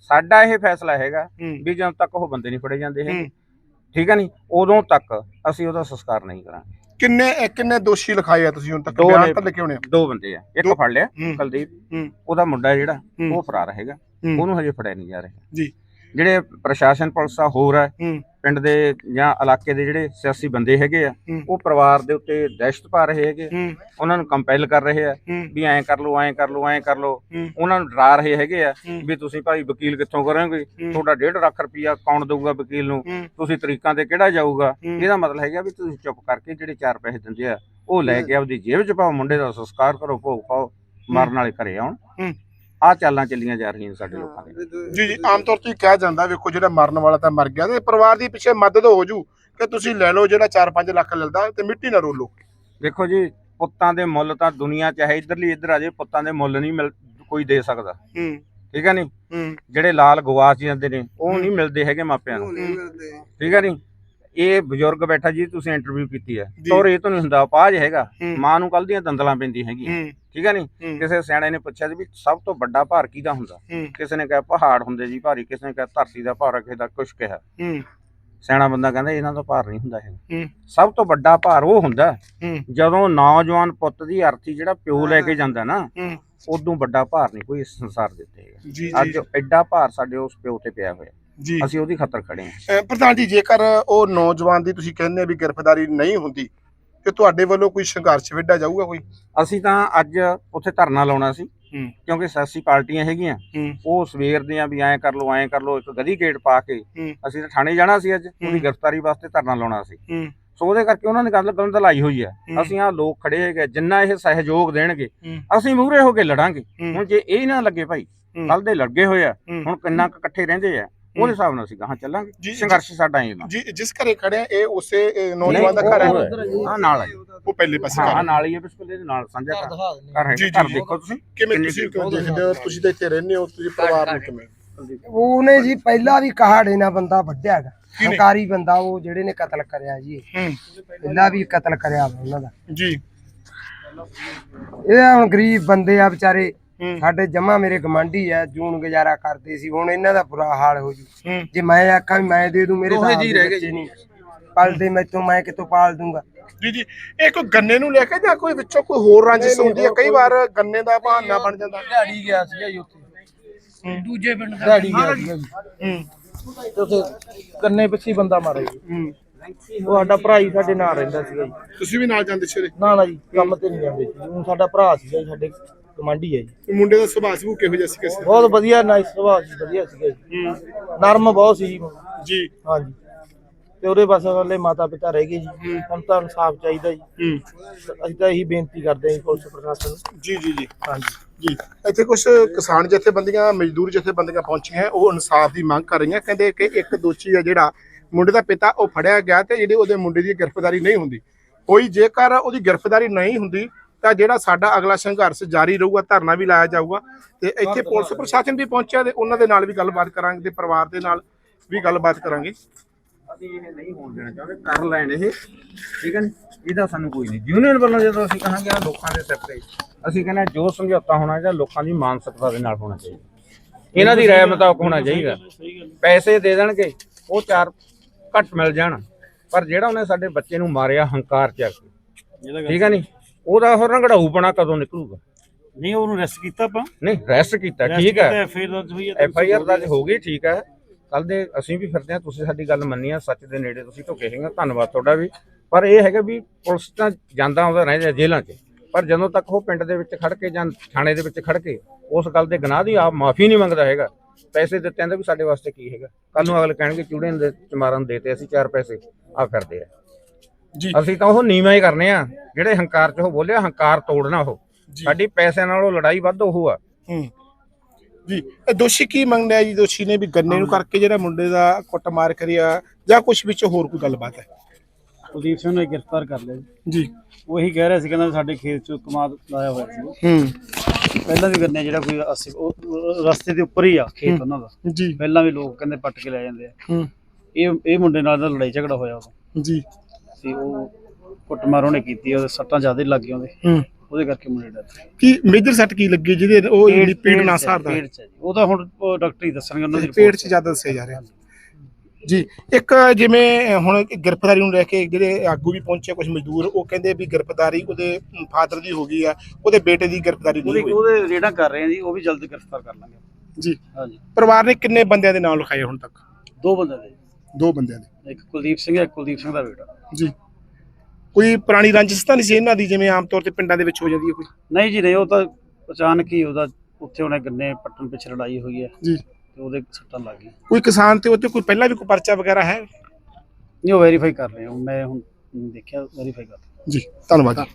ਸਾਡਾ ਇਹ ਫੈਸਲਾ ਹੈਗਾ ਵੀ ਜਦੋਂ ਤੱਕ ਉਹ ਬੰਦੇ ਨਹੀਂ ਫੜੇ ਜਾਂਦੇ ਹੈਗੇ। ਹੂੰ। ਠੀਕ ਹੈ ਨਹੀਂ ਉਦੋਂ ਤੱਕ ਅਸੀਂ ਉਹਦਾ ਸੰਸਕਾਰ ਨਹੀਂ ਕਰਾਂਗੇ। ਕਿੰਨੇ ਇਹ ਕਿੰਨੇ ਦੋਸ਼ੀ ਲਿਖਾਏ ਆ ਤੁਸੀਂ ਹੁਣ ਤੱਕ ਦੋ ਬਿਆਨ। ਤਾਂ ਲਿਖੇ ਹੋਣੇ ਆ ਦੋ ਬੰਦੇ ਆ ਇੱਕ ਦੋ- ਫੜ ਲਿਆ ਹੂੰ ਕੁਲਦੀਪ ਹੂੰ। ਉਹਦਾ ਮੁੰਡਾ ਜਿਹੜਾ ਹੂੰ। ਉਹ ਫਰਾਰ ਹੈਗਾ ਹੂੰ। ਉਹਨੂੰ ਹਜੇ ਫੜਿਆ ਨਹੀਂ ਜਾ ਰਿਹਾ ਜੀ। ਜਿਹੜੇ ਪ੍ਰਸ਼ਾਸਨ ਪੁਲਿਸ ਆ ਹੋਰ ਆ ਹੂੰ। ਪਿੰਡ ਦੇ ਜਾਂ ਇਲਾਕੇ ਦੇ ਜਿਹੜੇ ਸਿਆਸੀ ਬੰਦੇ ਹੈਗੇ ਆ। ਉਹ ਪਰਿਵਾਰ ਦੇ ਉੱਤੇ ਦਹਿਸ਼ਤ ਪਾ ਰਹੇ ਹੈਗੇ ਉਹਨਾਂ ਨੂੰ ਕੰਪੈਲ ਕਰ ਰਹੇ ਆ ਵੀ ਐਂ ਕਰ ਲਓ ਐਂ ਕਰ ਲਓ ਐਂ ਕਰ ਲਓ। ਉਹਨਾਂ ਨੂੰ ਡਰਾ ਰਹੇ ਹੈਗੇ ਆ। ਵੀ ਤੁਸੀਂ ਭਾਈ ਵਕੀਲ ਕਿੱਥੋਂ ਕਰੋਗੇ। ਤੁਹਾਡਾ 1.5 ਲੱਖ ਰੁਪਇਆ ਕੌਣ ਦੇਊਗਾ ਵਕੀਲ ਨੂੰ ਤੁਸੀਂ ਤਰੀਕਾਂ ਤੇ ਕਿਹੜਾ ਜਾਊਗਾ। ਇਹਦਾ ਮਤਲਬ ਹੈਗਾ ਵੀ ਤੁਸੀਂ ਚੁੱਪ ਕਰਕੇ ਜਿਹੜੇ ਚਾਰ ਪੈਸੇ ਦਿੰਦੇ ਆ ਉਹ ਲੈ ਕੇ ਆਪਦੀ ਜੇਬ 'ਚ ਪਾਓ ਮੁੰਡੇ ਦਾ ਸੰਸਕਾਰ ਕਰੋ ਭੋਗ ਪਾਓ ਮਰਨ ਵਾਲੇ ਘਰੇ ਆਉਣ ਆਹ ਚਾਲਾਂ ਚੱਲੀਆਂ ਜਾ ਰਹੀਆਂ ਸਾਡੇ ਲੋਕਾਂ ਦੇ ਜੀ ਜੀ ਆਮ ਤੌਰ ਤੇ ਕਿਹਾ ਜਾਂਦਾ ਵੇਖੋ ਜਿਹੜਾ ਮਰਨ ਵਾਲਾ ਤਾਂ ਮਰ ਗਿਆ ਤੇ ਪਰਿਵਾਰ ਦੀ ਪਿੱਛੇ ਮਦਦ ਹੋ ਜੂ ਕਿ ਤੁਸੀਂ ਲੈ ਲਓ ਜਿਹੜਾ 4-5 ਲੱਖ ਮਿਲਦਾ ਤੇ ਮਿੱਟੀ ਨਾ ਰੋਲੋ। ਦੇਖੋ ਜੀ ਪੁੱਤਾਂ ਦੇ ਮੁੱਲ ਤਾਂ ਦੁਨੀਆ ਚਾਹੇ ਇਧਰਲੀ ਇਧਰ ਆ ਜੇ ਪੁੱਤਾਂ ਦੇ ਮੁੱਲ ਨਹੀਂ ਮਿਲ ਕੋਈ ਦੇ ਸਕਦਾ। ਹੂੰ। ਠੀਕ ਹੈ ਨਹੀਂ ਹੂੰ। ਜਿਹੜੇ ਲਾਲ ਗਵਾਚ ਜਾਂਦੇ ਨੇ ਉਹ ਨਹੀਂ ਮਿਲਦੇ ਹੈਗੇ ਮਾਪਿਆਂ ਨੂੰ। ਠੀਕ ਹੈ ਨਹੀਂ ਇਹ ਬਜ਼ੁਰਗ ਬੈਠਾ ਜੀ ਤੁਸੀਂ ਇੰਟਰਵਿਊ ਕੀਤੀ ਹੈ। ਤੋਰ ਇਹ ਤੋਂ ਨਹੀਂ ਹੁੰਦਾ ਪਾਜ ਹੈਗਾ। ਮਾਂ ਨੂੰ ਕੱਲ ਦੀਆਂ ਦੰਦਲਾਂ ਪੈਂਦੀ ਹੈਗੀ ਠੀਕ ਹੈ ਨਹੀਂ ਕਿਸੇ ਸਿਆਣੇ ਨੇ ਪੁੱਛਿਆ ਸੀ ਵੀ ਸਭ ਤੋਂ ਵੱਡਾ ਭਾਰ ਕਿਹਦਾ ਹੁੰਦਾ? ਕਿਸੇ ਨੇ ਕਿਹਾ ਪਹਾੜ ਹੁੰਦੇ ਜੀ ਭਾਰੀ ਕਿਸੇ ਨੇ ਕਿਹਾ ਧਰਤੀ ਦਾ ਭਾਰ ਕਿਸੇ ਦਾ ਕੁਛ ਕਿਹਾ। ਸਿਆਣਾ ਬੰਦਾ ਕਹਿੰਦਾ ਇਹਨਾਂ ਦਾ ਭਾਰ ਨਹੀਂ ਹੁੰਦਾ ਹੈਗਾ। ਸਭ ਤੋਂ ਵੱਡਾ ਭਾਰ ਉਹ ਹੁੰਦਾ। ਜਦੋਂ ਨੌਜਵਾਨ ਪੁੱਤ ਦੀ ਅਰਥੀ ਜਿਹੜਾ ਪਿਓ ਲੈ ਕੇ ਜਾਂਦਾ ਨਾ ਉਦੋਂ ਵੱਡਾ ਭਾਰ ਨਹੀਂ ਕੋਈ ਇਸ ਸੰਸਾਰ ਦੇ ਉੱਤੇ ਹੈਗਾ। ਅੱਜ ਐਡਾ ਭਾਰ ਸਾਡੇ ਉਸ ਪਿਓ ਤੇ ਪਿਆ ਹੋਇਆ। ਜੀ ਅਸੀਂ ਉਹਦੀ ਖਾਤਰ ਖੜੇ ਹਾਂ ਅਹ ਪ੍ਰਧਾਨ ਜੀ ਜੇਕਰ ਉਹ ਨੌਜਵਾਨ ਦੀ ਤੁਸੀਂ ਕਹਿੰਦੇ ਆ ਵੀ ਗ੍ਰਿਫਤਾਰੀ ਨਹੀਂ ਹੁੰਦੀ ਤੇ ਤੁਹਾਡੇ ਵੱਲੋਂ ਕੋਈ ਸੰਘਰਸ਼ ਵਿੱਢਾ ਜਾਊਗਾ ਕੋਈ ਅਸੀਂ ਤਾਂ ਅੱਜ ਉੱਥੇ ਧਰਨਾ ਲਾਉਣਾ ਸੀ ਹੂੰ। ਕਿਉਂਕਿ ਸਿਆਸੀ ਪਾਰਟੀਆਂ ਹੈਗੀਆਂ ਹੂੰ। ਉਹ ਸਵੇਰ ਦੀਆਂ ਵੀ ਐਂ ਕਰ ਲਓ ਐਂ ਕਰ ਲਓ ਇੱਕ ਗਦੀ ਗੇਟ ਪਾ ਕੇ ਹੂੰ। ਅਸੀਂ ਤਾਂ ਥਾਣੇ ਜਾਣਾ ਸੀ ਅੱਜ ਉਹਦੀ। ਗ੍ਰਿਫਤਾਰੀ ਵਾਸਤੇ ਧਰਨਾ ਲਾਉਣਾ ਸੀ ਹੂੰ। ਸੋ ਉਹਦੇ ਕਰਕੇ ਉਹਨਾਂ ਨੇ ਗੱਲ ਗਲਤ ਲਾਈ ਹੋਈ ਆ ਹੂੰ। ਅਸੀਂ ਆ ਲੋਕ ਖੜੇ ਹੈਗੇ ਜਿੰਨਾ ਇਹ ਸਹਿਯੋਗ ਦੇਣਗੇ ਹੂੰ। ਅਸੀਂ ਮੂਹਰੇ ਹੋ ਕੇ ਲੜਾਂਗੇ ਹੂੰ। ਹੁਣ ਜੇ ਇਹ ਨਾ ਲੱਗੇ ਭਾਈ ਹੂੰ। ਕੱਲ ਦੇ ਲੱਗੇ ਹੋਏ ਆ ਹੂੰ। ਹੁਣ ਕਿੰਨਾ ਕੁ ਇਕੱਠੇ ਰਹਿੰਦੇ ਆ ਉਹਦੇ ਹਿਸਾਬ ਨਾਲ ਅਸੀਂ ਗਾਹਾਂ ਚੱਲਾਂਗੇ। ਜੀ। ਸੰਘਰਸ਼ ਸਾਡਾ ਹੀ ਜੀ ਜਿਸ ਘਰੇ ਖੜੇ ਆ ਇਹ ਉਸੇ ਨੌਜਵਾਨ ਦਾ ਘਰ ਹੈ। ਹਾਂ ਨਾਲ ਹੈ। ਉਹ ਪਹਿਲੇ ਪਾਸੇ ਹਾਂ ਘਰ ਆਹ ਹੈ। ਨਾਲ ਹੀ ਹੈ ਬਿਲਕੁਲ ਇਹਦੇ ਨਾਲ ਸਾਂਝਾ ਘਰ ਘਰ। ਹੈ। ਜੀ, ਜੀ, ਘਰ। ਦੇਖੋ ਤੁਸੀਂ। ਕਿਵੇਂ ਤੁਸੀਂ ਕਿਉਂ ਦੇਖਦੇ ਹੋ? ਤੁਸੀਂ ਤਾਂ ਇੱਥੇ ਰਹਿੰਦੇ ਹੋ ਤੁਸੀਂ ਪਰਿਵਾਰ ਨੂੰ ਕਿਵੇਂ? ਉਹਨੇ ਜੀ ਪਹਿਲਾਂ ਵੀ ਕਹਾੜੇ ਨਾਲ ਬੰਦਾ ਵੱਢਿਆ ਹੈਗਾ? ਹੰਕਾਰੀ ਬੰਦਾ ਉਹ ਜਿਹੜੇ ਨੇ ਕਤਲ ਕਰਿਆ ਜੀ। ਹੂੰ। ਪਹਿਲਾਂ ਵੀ ਕਤਲ ਕਰਿਆ ਵਾ ਉਹਨਾਂ ਦਾ। ਜੀ। ਇਹ ਹੁਣ ਗਰੀਬ ਬੰਦੇ ਆ ਵਿਚਾਰੇ। ਸਾਡੇ ਜਮਾ ਮੇਰੇ ਗਮਾਂਢੀ ਆ ਜੂਨ ਗੁਜ਼ਾਰਾ ਕਰਦੇ ਸੀ ਹੁਣ ਇਹਨਾਂ ਦਾ ਬੁਰਾ ਹਾਲ ਹੋ ਜੂ। ਜੇ ਮੈਂ ਆਖਾਂ ਵੀ ਮੈਂ ਦੇ ਦੂੰ ਮੇਰੇ ਤਾਂ ਜੀ ਰਹਿ ਗਏ ਨਹੀਂ। ਪਲਦੇ ਮੈਥੋਂ ਮੈਂ ਕਿਤੋਂ ਪਾਲ ਦੂੰਗਾ? ਜੀ ਜੀ। ਇਹ ਕੋਈ ਗੰਨੇ ਨੂੰ ਲੈ ਕੇ ਜਾਂ ਕੋਈ ਵਿੱਚੋਂ ਕੋਈ ਹੋਰ ਰੰਜਿਸ਼ ਹੁੰਦੀ ਹੈ ਕਈ ਵਾਰ ਗੰਨੇ ਦਾ ਬਹਾਨਾ ਬਣ ਜਾਂਦਾ। ਦਿਹਾੜੀ ਗਿਆ ਸੀਗਾ ਜੀ ਉੱਥੇ। ਦੂਜੇ ਪਿੰਡ ਦਾ ਦਿਹਾੜੀ ਗਿਆ ਸੀਗਾ ਜੀ। ਹੂੰ। ਉੱਥੇ ਕੰਨੇ ਪਿੱਛੇ ਬੰਦਾ ਮਾਰਿਆ ਜੀ। ਹੂੰ। ਉਹ ਸਾਡਾ ਭਰਾ ਹੀ ਸਾਡੇ ਨਾਲ ਰਹਿੰਦਾ ਸੀਗਾ ਜੀ। ਤੁਸੀਂ ਵੀ ਨਾਲ ਜਾਂਦੇ ਸੀ ਨਾ ਨਾ ਜੀ ਕੰਮ ਤੇ ਨਹੀਂ ਜਾਂਦੇ ਸੀ। ਉਹ ਸਾਡਾ ਭਰਾ ਸੀਗਾ ਜੀ ਸਾਡੇ। ਕਮਾਂਡੀ ਹੈ ਜੀ। ਮੁੰਡੇ ਦਾ ਸੁਭਾਅ ਸੁਭੂ ਕਿਹੋ ਜਿਹਾ ਸੀ? ਕਿਸੇ ਬਹੁਤ ਵਧੀਆ ਨਾਈਸ ਸੁਭਾਅ ਸੀ ਵਧੀਆ ਸੀਗਾ ਜੀ। ਨਰਮ ਬਹੁਤ ਸੀ ਜੀ ਜੀ। ਹਾਂਜੀ। ਤੇ ਉਹਦੇ ਬਸ ਵਾਲੇ ਮਾਤਾ ਪਿਤਾ ਰਹਿ ਗਏ ਜੀ। ਹੁਣ ਤਾਂ ਇਨਸਾਫ ਚਾਹੀਦਾ ਜੀ। ਹੂੰ। ਅਸੀਂ ਤਾਂ ਇਹੀ ਬੇਨਤੀ ਕਰਦੇ ਹਾਂ ਜੀ ਪੁਲਿਸ ਪ੍ਰਸ਼ਾਸਨ ਨੂੰ। ਜੀ ਜੀ ਜੀ। ਹਾਂਜੀ। ਜੀ। ਇੱਥੇ ਕੁਝ ਕਿਸਾਨ ਜਥੇਬੰਦੀਆਂ ਮਜ਼ਦੂਰ ਜਥੇਬੰਦੀਆਂ ਪਹੁੰਚੀਆਂ ਉਹ ਇਨਸਾਫ ਦੀ ਮੰਗ ਕਰ ਰਹੀਆਂ। ਕਹਿੰਦੇ ਕਿ ਇੱਕ ਦੋਸ਼ੀ ਆ ਜਿਹੜਾ ਮੁੰਡੇ ਦਾ ਪਿਤਾ ਉਹ ਫੜਿਆ ਗਿਆ ਤੇ ਜਿਹੜੀ ਉਹਦੇ ਮੁੰਡੇ ਦੀ ਗ੍ਰਿਫਤਾਰੀ ਨਹੀਂ ਹੁੰਦੀ। ਕੋਈ ਜੇਕਰ ਉਹਦੀ ਗ੍ਰਿਫਤਾਰੀ ਨਹੀਂ ਹੁੰਦੀ ਤਾਂ ਜਿਹੜਾ ਸਾਡਾ ਅਗਲਾ ਸੰਘਰਸ਼ ਜਾਰੀ ਰਹੂਗਾ ਧਰਨਾ ਵੀ ਲਾਇਆ ਜਾਊਗਾ ਤੇ ਇੱਥੇ ਪੁਲਿਸ ਪ੍ਰਸ਼ਾਸਨ ਵੀ ਪਹੁੰਚਿਆ ਤੇ ਉਹਨਾਂ ਦੇ ਨਾਲ ਵੀ ਗੱਲਬਾਤ ਕਰਾਂਗੇ ਤੇ ਪਰਿਵਾਰ ਦੇ ਨਾਲ ਵੀ ਗੱਲਬਾਤ ਕਰਾਂਗੇ। ਅਸੀਂ ਇਹ ਨਹੀਂ ਹੋਣ ਦੇਣਾ ਚਾਹੁੰਦੇ ਕਰ ਲੈਣ ਇਹ ਠੀਕ ਹੈ ਨੀ? ਇਹਦਾ ਸਾਨੂੰ ਕੋਈ ਨਹੀਂ। ਯੂਨੀਅਨ ਵੱਲੋਂ ਜਦੋਂ ਅਸੀਂ ਕਹਾਂਗੇ ਆ ਲੋਕਾਂ ਦੇ ਸਿਰ ਤੇ ਅਸੀਂ ਕਹਿੰਦੇ ਜੋ ਸਮਝੌਤਾ ਹੋਣਾ ਚਾਹੀਦਾ ਲੋਕਾਂ ਦੀ ਮਾਨਸਿਕਤਾ ਦੇ ਨਾਲ ਹੋਣਾ ਚਾਹੀਦਾ। ਇਹਨਾਂ ਦੀ ਰਾਏ ਮੁਤਾਬਕ ਹੋਣਾ ਚਾਹੀਦਾ। ਪੈਸੇ ਦੇ ਦੇਣਗੇ ਉਹ ਚਾਰ ਘੱਟ ਮਿਲ ਜਾਣ ਪਰ ਜਿਹੜਾ ਉਹਨੇ ਸਾਡੇ ਬੱਚੇ ਨੂੰ ਮਾਰਿਆ ਹੰਕਾਰ ਚ ਠੀਕ ਹੈ ਨਹੀਂ ਉਹਦਾ ਹੋਰ ਰੰਗੜਾਊਪਣਾ ਕਦੋਂ ਨਿਕਲੂਗਾ? ਨਹੀਂ ਉਹਨੂੰ ਰੈਸਟ ਕੀਤਾ ਆਪਾਂ। ਨਹੀਂ ਰੈਸਟ ਕੀਤਾ ਠੀਕ ਹੈ। ਫਿਰ ਹੋਈ ਐਫ ਆਈ ਆਰ ਦਰਜ ਹੋ ਗਈ ਠੀਕ ਹੈ। ਕੱਲ ਦੇ ਅਸੀਂ ਵੀ ਫਿਰਦੇ ਹਾਂ ਤੁਸੀਂ ਸਾਡੀ ਗੱਲ ਮੰਨੀ ਆ ਸੱਚ ਦੇ ਨੇੜੇ ਤੁਸੀਂ ਢੁਕੇ ਹੈਗਾ ਧੰਨਵਾਦ ਤੁਹਾਡਾ ਵੀ। ਪਰ ਇਹ ਹੈਗਾ ਵੀ ਪੁਲਿਸ ਤਾਂ ਜਾਂਦਾ ਆਉਂਦਾ ਰਹਿ ਜਾ ਜੇਲ੍ਹਾਂ 'ਚ। ਪਰ ਜਦੋਂ ਤੱਕ ਉਹ ਪਿੰਡ ਦੇ ਵਿੱਚ ਖੜ ਕੇ ਜਾਂ ਥਾਣੇ ਦੇ ਵਿੱਚ ਖੜ ਕੇ ਉਸ ਗੱਲ ਦੇ ਗੁਨਾਹ ਦੀ ਆਪ ਮਾਫੀ ਨਹੀਂ ਮੰਗਦਾ ਹੈਗਾ ਪੈਸੇ ਦਿੱਤਿਆਂ ਦਾ ਵੀ ਸਾਡੇ ਵਾਸਤੇ ਕੀ ਹੈਗਾ। ਕੱਲ ਨੂੰ ਅਗਲੇ ਕਹਿਣਗੇ ਚੂੜੇ ਦੇ ਚਮਾਰਨ ਦੇਤੇ ਅਸੀਂ ਚਾਰ ਪੈਸੇ ਆ ਫਿਰਦੇ ਆ। ਜੀ। ਅਸੀਂ ਤਾਂ ਉਹ ਨੀਵਾਂ ਹੀ ਕਰਨੇ ਆ। ਜਿਹੜੇ ਹੰਕਾਰ 'ਚ ਉਹ ਬੋਲਿਆ ਹੰਕਾਰ ਤੋੜਨਾ ਉਹ। ਸਾਡੀ ਪੈਸਿਆਂ ਨਾਲੋਂ ਲੜਾਈ ਵੱਧ ਉਹ ਆ। ਹੂੰ। ਜੀ ਇਹ ਦੋਸ਼ੀ ਕੀ ਮੰਗਦਾ ਹੈ ਜੀ? ਦੋਸ਼ੀ ਨੇ ਵੀ ਗੰਨੇ ਨੂੰ ਕਰਕੇ ਜਿਹੜਾ ਮੁੰਡੇ ਦਾ ਕੁੱਟਮਾਰ ਕਰਿਆ ਜਾਂ ਕੁਝ ਵਿੱਚ ਹੋਰ ਕੋਈ ਗੱਲਬਾਤ ਹੈ? ਕੁਲਦੀਪ ਸਿੰਘ ਨੂੰ ਗ੍ਰਿਫਤਾਰ ਕਰ ਲਿਆ ਜੀ। ਉਹ ਕਹਿ ਰਿਹਾ ਸੀ ਕਹਿੰਦਾ ਸਾਡੇ ਖੇਤ ਚੋਂ ਕਮਾਦ ਲਾਇਆ ਹੋਇਆ ਸੀ। ਹੂੰ। ਪਹਿਲਾਂ ਵੀ ਗੰਨੇ ਜਿਹੜਾ ਕੋਈ ਅਸੀਂ ਉਹ ਰਸਤੇ ਦੇ ਉੱਪਰ ਹੀ ਆ ਖੇਤ ਉਹਨਾਂ ਦਾ। ਜੀ। ਪਹਿਲਾਂ ਵੀ ਲੋਕ ਕਹਿੰਦੇ ਪੱਟ ਕੇ ਲੈ ਜਾਂਦੇ ਆ। ਹੂੰ। ਇਹ ਇਹ ਮੁੰਡੇ ਨਾਲ ਤਾਂ ਲੜਾਈ ਝਗੜਾ ਹੋਇਆ ਉਦੋਂ ਜੀ। ਤੇ ਉਹ ਕੁੱਟਮਾਰ ਉਹਨੇ ਕੀਤੀ ਉਹਦੇ ਸੱਟਾਂ ਜ਼ਿਆਦਾ ਲੱਗ ਗਈਆਂ ਉਹਦੇ। ਹੂੰ। ਉਹਦੇ ਕਰਕੇ ਮੁੰਡੇ ਦਾ ਕੀ ਮੇਜਰ ਸੱਟ ਕੀ ਲੱਗੀ ਜਿਹਦੇ ਉਹ ਜਿਹੜੀ ਪੇਟ ਨਾ ਸਹਾਰਦਾ ਪੇਟ ਚ ਹੈ ਜੀ। ਉਹ ਤਾਂ ਹੁਣ ਉਹ ਡਾਕਟਰ ਹੀ ਦੱਸਣਗੇ ਉਹਨਾਂ ਦੀ ਪੇਟ 'ਚ ਜ਼ਿਆਦਾ ਦੱਸਿਆ ਜਾ ਰਿਹਾ। ਜੀ ਇੱਕ ਜਿਵੇਂ ਹੁਣ ਗ੍ਰਿਫਤਾਰੀ ਨੂੰ ਲੈ ਕੇ ਜਿਹੜੇ ਆਗੂ ਵੀ ਪਹੁੰਚੇ ਕੁਝ ਮਜ਼ਦੂਰ ਉਹ ਕਹਿੰਦੇ ਵੀ ਗ੍ਰਿਫਤਾਰੀ ਉਹਦੇ ਫਾਦਰ ਦੀ ਹੋ ਗਈ ਆ ਉਹਦੇ ਬੇਟੇ ਦੀ ਗ੍ਰਿਫਤਾਰੀ ਉਹਦੇ ਨਹੀਂ ਹੋਈ। ਉਹਦੇ ਰੇਡਾਂ ਕਰ ਰਹੇ ਆ ਜੀ ਉਹ ਵੀ ਜਲਦ ਗ੍ਰਿਫਤਾਰ ਕਰ ਲਾਂਗੇ। ਜੀ। ਹਾਂਜੀ। ਪਰਿਵਾਰ ਨੇ ਕਿੰਨੇ ਬੰਦਿਆਂ ਦੇ ਨਾਮ ਲਿਖਾਏ ਹੁਣ ਤੱਕ? ਦੋ ਬੰਦੇ ਦੇ। ਦੋ ਬੰਦਿਆਂ ਦੇ। ਇੱਕ ਕੁਲਦੀਪ ਸਿੰਘ ਹੈ ਕੁਲਦੀਪ ਸਿੰਘ ਦਾ ਬੇਟਾ। ਜੀ। ਕੋਈ ਪੁਰਾਣੀ ਰੰਜਿਸ਼ ਤਾਂ ਨਹੀਂ ਸੀ ਇਹਨਾਂ ਦੀ ਜਿਵੇਂ ਆਮ ਤੌਰ ਤੇ ਪਿੰਡਾਂ ਦੇ ਵਿੱਚ ਹੋ ਜਾਂਦੀ ਹੈ ਕੋਈ? ਨਹੀਂ ਜੀ ਨਹੀਂ ਉਹ ਤਾਂ ਅਚਾਨਕ ਹੀ ਉਹਦਾ ਉੱਥੇ ਉਹਨੇ ਗੰਨੇ ਪੱਟਣ ਪਿੱਛੇ ਲੜਾਈ ਹੋਈ ਹੈ ਜੀ। ਤੇ ਉਹਦੇ ਸੱਟਾਂ ਲੱਗ ਗਈ ਕੋਈ ਕਿਸਾਨ ਤੇ ਉੱਤੇ ਕੋਈ ਪਹਿਲਾਂ ਵੀ ਕੋਈ ਪਰਚਾ ਵਗੈਰਾ ਹੈ? ਨਹੀਂ ਉਹ ਵੈਰੀਫਾਈ ਕਰ ਰਹੇ ਹਾਂ ਮੈਂ ਹੁਣ ਦੇਖਿਆ ਵੈਰੀਫਾਈ ਕਰ ਜੀ ਧੰਨਵਾਦ।